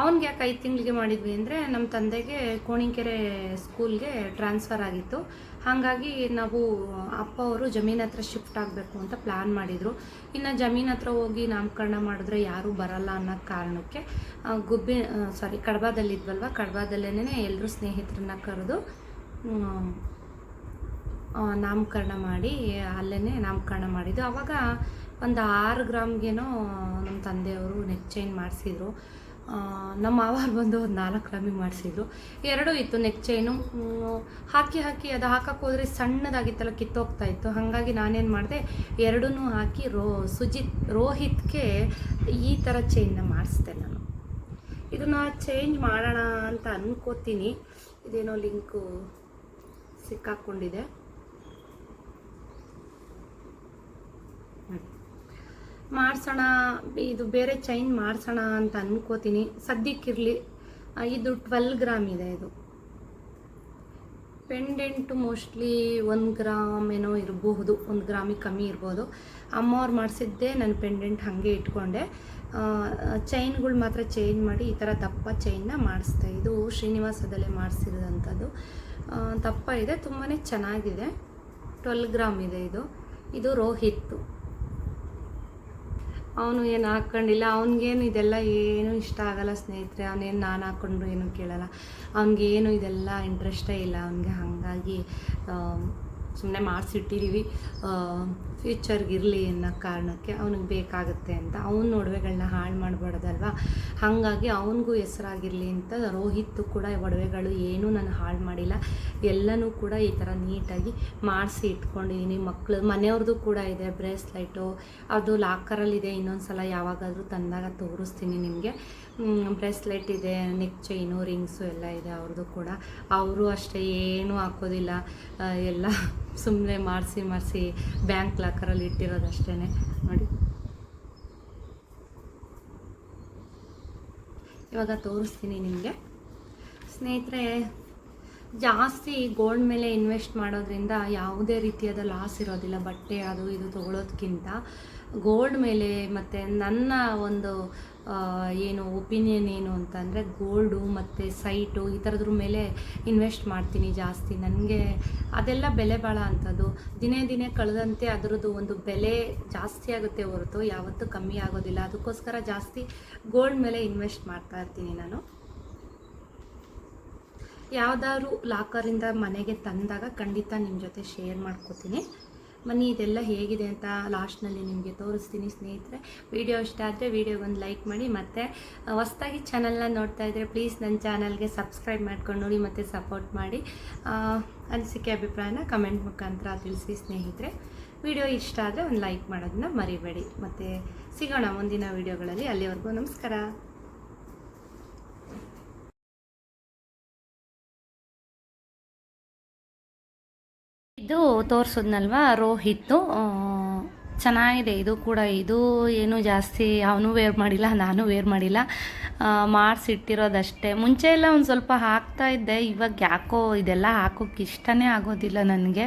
Speaker 2: ಅವನಿಗೆ ಯಾಕೆ ಐದು ತಿಂಗಳಿಗೆ ಮಾಡಿದ್ವಿ ಅಂದರೆ ನಮ್ಮ ತಂದೆಗೆ ಕೋಣಿಕೆರೆ ಸ್ಕೂಲ್ಗೆ ಟ್ರಾನ್ಸ್ಫರ್ ಆಗಿತ್ತು. ಹಾಗಾಗಿ ನಾವು ಅಪ್ಪ ಅವರು ಜಮೀನ್ ಹತ್ರ ಶಿಫ್ಟ್ ಆಗಬೇಕು ಅಂತ ಪ್ಲ್ಯಾನ್ ಮಾಡಿದರು. ಇನ್ನು ಜಮೀನ್ ಹತ್ರ ಹೋಗಿ ನಾಮಕರಣ ಮಾಡಿದ್ರೆ ಯಾರೂ ಬರಲ್ಲ ಅನ್ನೋ ಕಾರಣಕ್ಕೆ ಗುಬ್ಬಿ ಸಾರಿ ಕಡಬಾದಲ್ಲಿದ್ವಲ್ವ ಕಡಬಾದಲ್ಲೇನೆ ಎಲ್ಲರೂ ಸ್ನೇಹಿತರನ್ನ ಕರೆದು ನಾಮಕರಣ ಮಾಡಿ ಅಲ್ಲೇ ನಾಮಕರಣ ಮಾಡಿದ್ದು. ಆವಾಗ ಒಂದು ಆರು ಗ್ರಾಮ್ಗೇನೋ ನಮ್ಮ ತಂದೆಯವರು ನೆಕ್ ಚೈನ್ ಮಾಡಿಸಿದ್ರು. ನಮ್ಮ ಮಾವಾರು ಬಂದು ಒಂದು ನಾಲ್ಕು ಗ್ರಾಮಿಗೆ ಮಾಡಿಸಿದ್ರು. ಎರಡೂ ಇತ್ತು ನೆಕ್ ಚೈನು ಹಾಕಿ ಹಾಕಿ ಅದು ಹಾಕಕ್ಕೆ ಹೋದರೆ ಸಣ್ಣದಾಗಿತ್ತಲ್ಲ, ಕಿತ್ತೋಗ್ತಾ ಇತ್ತು. ಹಾಗಾಗಿ ನಾನೇನು ಮಾಡಿದೆ ಎರಡೂ ಹಾಕಿ ರೋ, ಸುಜಿತ್, ರೋಹಿತ್ಗೆ ಈ ಥರ ಚೈನ್ನ ಮಾಡಿಸ್ದೆ ನಾನು. ಇದನ್ನು ಚೇಂಜ್ ಮಾಡೋಣ ಅಂತ ಅನ್ಕೋತೀನಿ. ಇದೇನೋ ಲಿಂಕು ಸಿಕ್ಕಾಕ್ಕೊಂಡಿದೆ ಮಾಡ್ಸೋಣ, ಇದು ಬೇರೆ ಚೈನ್ ಮಾಡ್ಸೋಣ ಅಂತ ಅನ್ಕೋತೀನಿ. ಸದ್ಯಕ್ಕಿರಲಿ ಇದು ಟ್ವೆಲ್ ಗ್ರಾಮ್ ಇದೆ ಇದು. ಪೆಂಡೆಂಟು ಮೋಸ್ಟ್ಲಿ ಒಂದು ಗ್ರಾಮ್ ಏನೋ ಇರಬಹುದು, ಒಂದು ಗ್ರಾಮಿಗೆ ಕಮ್ಮಿ ಇರ್ಬೋದು. ಅಮ್ಮವ್ರು ಮಾಡಿಸಿದ್ದೆ ನಾನು ಪೆಂಡೆಂಟ್ ಹಾಗೆ ಇಟ್ಕೊಂಡೆ. ಚೈನ್ಗಳು ಮಾತ್ರ ಚೇಂಜ್ ಮಾಡಿ ಈ ಥರ ದಪ್ಪ ಚೈನ್ನ ಮಾಡಿಸ್ದೆ. ಇದು ಶ್ರೀನಿವಾಸದಲ್ಲೇ ಮಾಡಿಸಿರೋದಂಥದ್ದು ದಪ್ಪ ಇದೆ ತುಂಬಾ ಚೆನ್ನಾಗಿದೆ. ಟ್ವೆಲ್ ಗ್ರಾಮ್ ಇದೆ ಇದು. ಇದು ರೋಹಿತ್ತು. ಅವನು ಏನು ಹಾಕ್ಕೊಂಡಿಲ್ಲ ಅವನಿಗೇನು ಇದೆಲ್ಲ ಏನು ಇಷ್ಟ ಆಗಲ್ಲ ಸ್ನೇಹಿತರೆ, ಅವನೇನು ನಾನು ಹಾಕ್ಕೊಂಡ್ರು ಏನು ಕೇಳಲ್ಲ. ಅವ್ನಿಗೇನು ಇದೆಲ್ಲ ಇಂಟ್ರೆಸ್ಟೇ ಇಲ್ಲ, ಅವನಿಗೆ ಹಾಗಾಗಿ ಸುಮ್ಮನೆ ಮಾಡಿಸಿಟ್ಟಿದ್ದೀವಿ ಫ್ಯೂಚರ್ಗೆ ಇರಲಿ ಅನ್ನೋ ಕಾರಣಕ್ಕೆ ಅವನಿಗೆ ಬೇಕಾಗುತ್ತೆ ಅಂತ. ಅವನ ಒಡವೆಗಳನ್ನ ಹಾಳು ಮಾಡಬಾರ್ದಲ್ವ? ಹಾಗಾಗಿ ಅವನಿಗೂ ಹೆಸರಾಗಿರಲಿ ಅಂತ ರೋಹಿತ್ ಕೂಡ ಒಡವೆಗಳು ಏನೂ ನಾನು ಹಾಳು ಮಾಡಿಲ್ಲ. ಎಲ್ಲನೂ ಕೂಡ ಈ ಥರ ನೀಟಾಗಿ ಮಾಡಿಸಿ ಇಟ್ಕೊಂಡಿದ್ದೀನಿ ಮಕ್ಕಳು ಮನೆಯವ್ರದ್ದು ಕೂಡ ಇದೆ ಬ್ರೇಸ್ಲೈಟು. ಅದು ಲಾಕರಲ್ಲಿದೆ. ಇನ್ನೊಂದು ಸಲ ಯಾವಾಗಾದರೂ ತಂದಾಗ ತೋರಿಸ್ತೀನಿ ನಿಮಗೆ. ಬ್ರೇಸ್ಲೈಟ್ ಇದೆ, ನೆಕ್ ಚೈನು, ರಿಂಗ್ಸು ಎಲ್ಲ ಇದೆ ಅವ್ರದ್ದು ಕೂಡ. ಅವರು ಅಷ್ಟೇ, ಏನೂ ಹಾಕೋದಿಲ್ಲ. ಎಲ್ಲ ಸುಮ್ಮನೆ ಮಾಡಿಸಿ ಮಾಡಿಸಿ ಬ್ಯಾಂಕ್ ಲಾಕರಲ್ಲಿ ಇಟ್ಟಿರೋದಷ್ಟೇ ನೋಡಿ. ಇವಾಗ ತೋರಿಸ್ತೀನಿ ನಿಮಗೆ. ಸ್ನೇಹಿತರೆ, ಜಾಸ್ತಿ ಗೋಲ್ಡ್ ಮೇಲೆ ಇನ್ವೆಸ್ಟ್ ಮಾಡೋದ್ರಿಂದ ಯಾವುದೇ ರೀತಿಯಾದ ಲಾಸ್ ಇರೋದಿಲ್ಲ, ಬಟ್ಟೆ ಅದು ಇದು ತೊಗೊಳೋದಕ್ಕಿಂತ ಗೋಲ್ಡ್ ಮೇಲೆ ಮತ್ತು ನನ್ನ ಒಂದು ಏನು ಒಪಿನಿಯನ್ ಏನು ಅಂತಂದರೆ ಗೋಲ್ಡು ಮತ್ತು ಸೈಟು ಈ ಥರದ್ರ ಮೇಲೆ ಇನ್ವೆಸ್ಟ್ ಮಾಡ್ತೀನಿ ಜಾಸ್ತಿ. ನನಗೆ ಅದೆಲ್ಲ ಬೆಲೆ ಬಾಳ ಅಂಥದ್ದು ದಿನೇ ದಿನೇ ಕಳೆದಂತೆ ಅದರದ್ದು ಒಂದು ಬೆಲೆ ಜಾಸ್ತಿ ಆಗುತ್ತೆ ಹೊರತು, ಯಾವತ್ತೂ ಕಮ್ಮಿ ಆಗೋದಿಲ್ಲ. ಅದಕ್ಕೋಸ್ಕರ ಜಾಸ್ತಿ ಗೋಲ್ಡ್ ಮೇಲೆ ಇನ್ವೆಸ್ಟ್ ಮಾಡ್ತಾ ಇರ್ತೀನಿ ನಾನು. ಯಾವ್ದಾದ್ರು ಲಾಕರಿಂದ ಮನೆಗೆ ತಂದಾಗ ಖಂಡಿತ ನಿಮ್ಮ ಜೊತೆ ಶೇರ್ ಮಾಡ್ಕೋತೀನಿ. ಬನ್ನಿ ಇದೆಲ್ಲ ಹೇಗಿದೆ ಅಂತ ಲಾಸ್ಟ್ನಲ್ಲಿ ನಿಮಗೆ ತೋರಿಸ್ತೀನಿ ಸ್ನೇಹಿತರೆ. ವಿಡಿಯೋ ಇಷ್ಟ ಆದರೆ ವಿಡಿಯೋಗೊಂದು ಲೈಕ್ ಮಾಡಿ. ಮತ್ತು ಹೊಸ್ದಾಗಿ ಚಾನಲ್ನ ನೋಡ್ತಾ ಇದ್ದರೆ ಪ್ಲೀಸ್ ನನ್ನ ಚಾನಲ್ಗೆ ಸಬ್ಸ್ಕ್ರೈಬ್ ಮಾಡ್ಕೊಂಡು ನೋಡಿ ಮತ್ತು ಸಪೋರ್ಟ್ ಮಾಡಿ. ಅನಿಸಿಕೆ ಅಭಿಪ್ರಾಯನ ಕಮೆಂಟ್ ಮುಖಾಂತರ ತಿಳಿಸಿ ಸ್ನೇಹಿತರೆ. ವಿಡಿಯೋ ಇಷ್ಟ ಆದರೆ ಒಂದು ಲೈಕ್ ಮಾಡೋದನ್ನ ಮರಿಬೇಡಿ. ಮತ್ತು, ಸಿಗೋಣ ಮುಂದಿನ ವೀಡಿಯೋಗಳಲ್ಲಿ ಅಲ್ಲಿವರೆಗೂ ನಮಸ್ಕಾರ. ಇದು ತೋರಿಸಿದ್ನಲ್ವಾ? ರೋಹಿತ್ತು. ಚೆನ್ನಾಗಿದೆ. ಇದು ಕೂಡ ಇದು ಏನು ಜಾಸ್ತಿ ಅವನು ವೇರ್ ಮಾಡಿಲ್ಲ ನಾನು ವೇರ್ ಮಾಡಿಲ್ಲ. ಮಾಡಿಸಿಟ್ಟಿರೋದಷ್ಟೇ. ಮುಂಚೆ ಎಲ್ಲ ಒಂದು ಸ್ವಲ್ಪ ಹಾಕ್ತಾ ಇದ್ದೆ. ಇವಾಗ ಯಾಕೋ ಇದೆಲ್ಲ ಹಾಕೋಕೆ ಇಷ್ಟನೇ ಆಗೋದಿಲ್ಲ ನನಗೆ.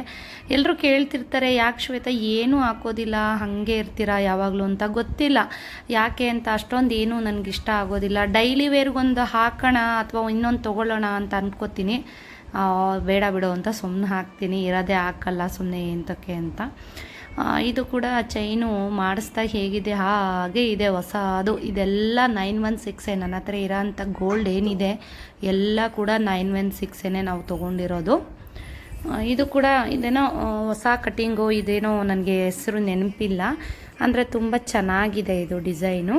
Speaker 2: ಎಲ್ಲರೂ ಕೇಳ್ತಿರ್ತಾರೆ ಯಾಕೆ ಶ್ವೇತ ಏನೂ ಹಾಕೋದಿಲ್ಲ ಹಾಗೆ ಇರ್ತೀರಾ ಯಾವಾಗಲೂ ಅಂತ ಗೊತ್ತಿಲ್ಲ. ಯಾಕೆ ಅಂತ ಅಷ್ಟೊಂದು ಏನೂ ನನಗೆ ಇಷ್ಟ ಆಗೋದಿಲ್ಲ ಡೈಲಿ ವೇರ್ಗೊಂದು ಹಾಕೋಣ ಅಥವಾ ಇನ್ನೊಂದು ತೊಗೊಳ್ಳೋಣ ಅಂತ ಅನ್ಕೋತೀನಿ. ಆ, ಬೇಡ ಬಿಡು ಅಂತ ಸುಮ್ಮನೆ ಹಾಕ್ತೀನಿ, ಇರೋದೇ ಹಾಕಲ್ಲ ಸುಮ್ಮನೆ ಎಂತಕ್ಕೆ ಅಂತ. ಇದು ಕೂಡ ಚೈನು ಮಾಡಿಸ್ತಾ ಹೇಗಿದೆ, ಹಾಗೆ ಇದೆ ಹೊಸ ಅದು ಇದೆಲ್ಲ ನೈನ್ ಒನ್ ಸಿಕ್ಸೇ ನನ್ನ ಹತ್ರ ಇರೋಂಥ ಗೋಲ್ಡ್ ಏನಿದೆ, ಎಲ್ಲ ಕೂಡ ನೈನ್ ಒನ್ ಸಿಕ್ಸೇನೆ ನಾವು ತೊಗೊಂಡಿರೋದು. ಇದು ಕೂಡ ಇದೇನೋ ಹೊಸ ಕಟ್ಟಿಂಗು ಇದೇನೋ ನನಗೆ ಹೆಸರು ನೆನಪಿಲ್ಲ. ಅಂದರೆ ತುಂಬ ಚೆನ್ನಾಗಿದೆ ಇದು ಡಿಸೈನು.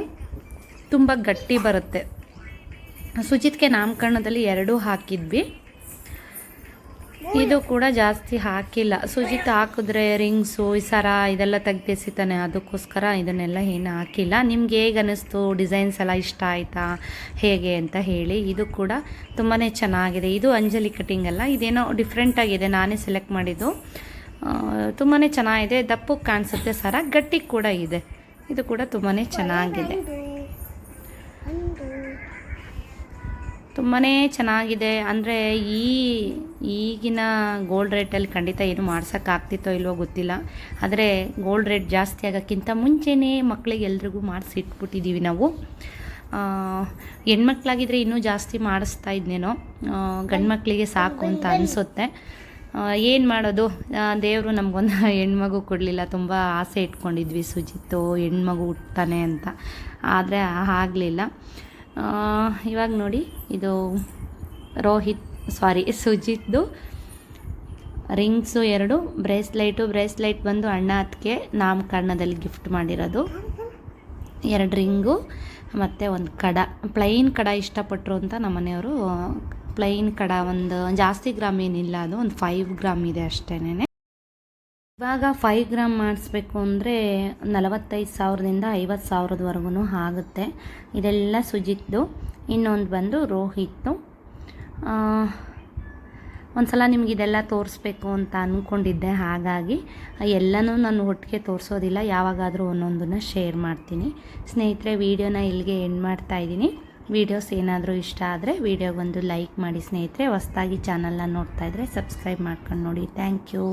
Speaker 2: ತುಂಬ ಗಟ್ಟಿ ಬರುತ್ತೆ. ಸುಜಿತ್ಗೆ ನಾಮಕರಣದಲ್ಲಿ ಎರಡೂ ಹಾಕಿದ್ವಿ. ಇದು ಕೂಡ ಜಾಸ್ತಿ ಹಾಕಿಲ್ಲ. ಸುಜಿತ್ ಹಾಕಿದ್ರೆ ರಿಂಗ್ಸು, ಈ ಸರ ಇದೆಲ್ಲ ತೆಗ್ದೆಸಿತಾನೆ. ಅದಕ್ಕೋಸ್ಕರ ಇದನ್ನೆಲ್ಲ ಏನು ಹಾಕಿಲ್ಲ. ನಿಮ್ಗೆ ಹೇಗೆ ಅನ್ನಿಸ್ತು? ಡಿಸೈನ್ಸ್ ಎಲ್ಲ ಇಷ್ಟ ಆಯಿತಾ? ಹೇಗೆ ಅಂತ ಹೇಳಿ. ಇದು ಕೂಡ ತುಂಬಾ ಚೆನ್ನಾಗಿದೆ. ಇದು ಅಂಜಲಿ ಕಟಿಂಗ್ ಅಲ್ಲ. ಇದೇನೋ ಡಿಫ್ರೆಂಟಾಗಿದೆ ನಾನೇ ಸೆಲೆಕ್ಟ್ ಮಾಡಿದ್ದು. ತುಂಬಾ ಚೆನ್ನಾಗಿದೆ. ದಪ್ಪಕ್ಕೆ ಕಾಣಿಸುತ್ತೆ ಸರ. ಗಟ್ಟಿ ಕೂಡ ಇದೆ. ಇದು ಕೂಡ ತುಂಬಾ ಚೆನ್ನಾಗಿದೆ.
Speaker 1: ತುಂಬಾ ಚೆನ್ನಾಗಿದೆ. ಅಂದರೆ ಈ ಈಗಿನ ಗೋಲ್ಡ್ ರೇಟಲ್ಲಿ ಖಂಡಿತ ಏನು ಮಾಡ್ಸೋಕ್ಕಾಗ್ತಿತ್ತೋ ಇಲ್ವೋ ಗೊತ್ತಿಲ್ಲ. ಆದರೆ ಗೋಲ್ಡ್ ರೇಟ್ ಜಾಸ್ತಿ ಆಗೋಕ್ಕಿಂತ ಮುಂಚೆನೇ ಮಕ್ಕಳಿಗೆ ಎಲ್ರಿಗೂ ಮಾಡಿಸಿ ಇಟ್ಬಿಟ್ಟಿದ್ದೀವಿ ನಾವು. ಹೆಣ್ಮಕ್ಳಾಗಿದ್ದರೆ ಇನ್ನೂ ಜಾಸ್ತಿ ಮಾಡಿಸ್ತಾ ಇದ್ನೇನೋ. ಗಂಡ್ಮಕ್ಳಿಗೆ ಸಾಕು ಅಂತ ಅನಿಸುತ್ತೆ. ಏನು ಮಾಡೋದು? ದೇವರು ನಮಗೊಂದು ಹೆಣ್ಮಗು ಕೊಡಲಿಲ್ಲ. ತುಂಬ ಆಸೆ ಇಟ್ಕೊಂಡಿದ್ವಿ ಸುಜಿತ್ತು, ಹೆಣ್ಮಗು ಹುಟ್ತಾನೆ ಅಂತ. ಆದರೆ ಆಗಲಿಲ್ಲ. ಇವಾಗ ನೋಡಿ, ಇದು ರೋಹಿತ್ ಸಾರಿ ಸುಜಿತ್ದು ರಿಂಗ್ಸು ಎರಡು, ಬ್ರೇಸ್ಲೈಟು, ಬ್ರೇಸ್ಲೈಟ್ ಬಂದು ಅಣ್ಣ ಅದಕ್ಕೆ ನಾಮಕರಣದಲ್ಲಿ ಗಿಫ್ಟ್ ಮಾಡಿರೋದು. ಎರಡು ರಿಂಗು, ಮತ್ತು ಒಂದು ಕಡ. ಪ್ಲೈನ್ ಕಡ ಇಷ್ಟಪಟ್ಟರು ಅಂತ ನಮ್ಮ ಮನೆಯವರು ಪ್ಲೈನ್ ಕಡ ಒಂದು ಜಾಸ್ತಿ ಗ್ರಾಮ್ ಏನಿಲ್ಲ, ಅದು ಒಂದು ಫೈವ್ ಗ್ರಾಮ್ ಇದೆ ಅಷ್ಟೇನೆ ಇವಾಗ ಫೈವ್ ಗ್ರಾಮ್ ಮಾಡಿಸ್ಬೇಕು ಅಂದರೆ ನಲವತ್ತೈದು ಸಾವಿರದಿಂದ ಐವತ್ತು ಸಾವಿರದವರೆಗೂ ಆಗುತ್ತೆ. ಇದೆಲ್ಲ ಸುಜಿತ್ದು ಇನ್ನೊಂದು ಬಂದು ರೋಹಿತ್ತು. ಒಂದು ಸಲ ನಿಮ್ಗೆ ಇದೆಲ್ಲ ತೋರಿಸ್ಬೇಕು ಅಂತ ಅಂದ್ಕೊಂಡಿದ್ದೆ ಹಾಗಾಗಿ ಎಲ್ಲನೂ ನಾನು ಒಟ್ಟಿಗೆ ತೋರಿಸೋದಿಲ್ಲ, ಯಾವಾಗಾದರೂ ಒಂದೊಂದನ್ನು ಶೇರ್ ಮಾಡ್ತೀನಿ. ಸ್ನೇಹಿತರೆ, ವೀಡಿಯೋನ ಇಲ್ಲಿಗೆ ಎಂಡ್ ಮಾಡ್ತಾ ಇದ್ದೀನಿ. ವೀಡಿಯೋಸ್ ಏನಾದರೂ ಇಷ್ಟ ಆದರೆ ವೀಡಿಯೋಗೊಂದು ಲೈಕ್ ಮಾಡಿ ಸ್ನೇಹಿತರೆ, ಹೊಸ್ದಾಗಿ ಚಾನಲ್ನ ನೋಡ್ತಾ ಇದ್ದರೆ ಸಬ್ಸ್ಕ್ರೈಬ್ ಮಾಡ್ಕೊಂಡು ನೋಡಿ. Thank you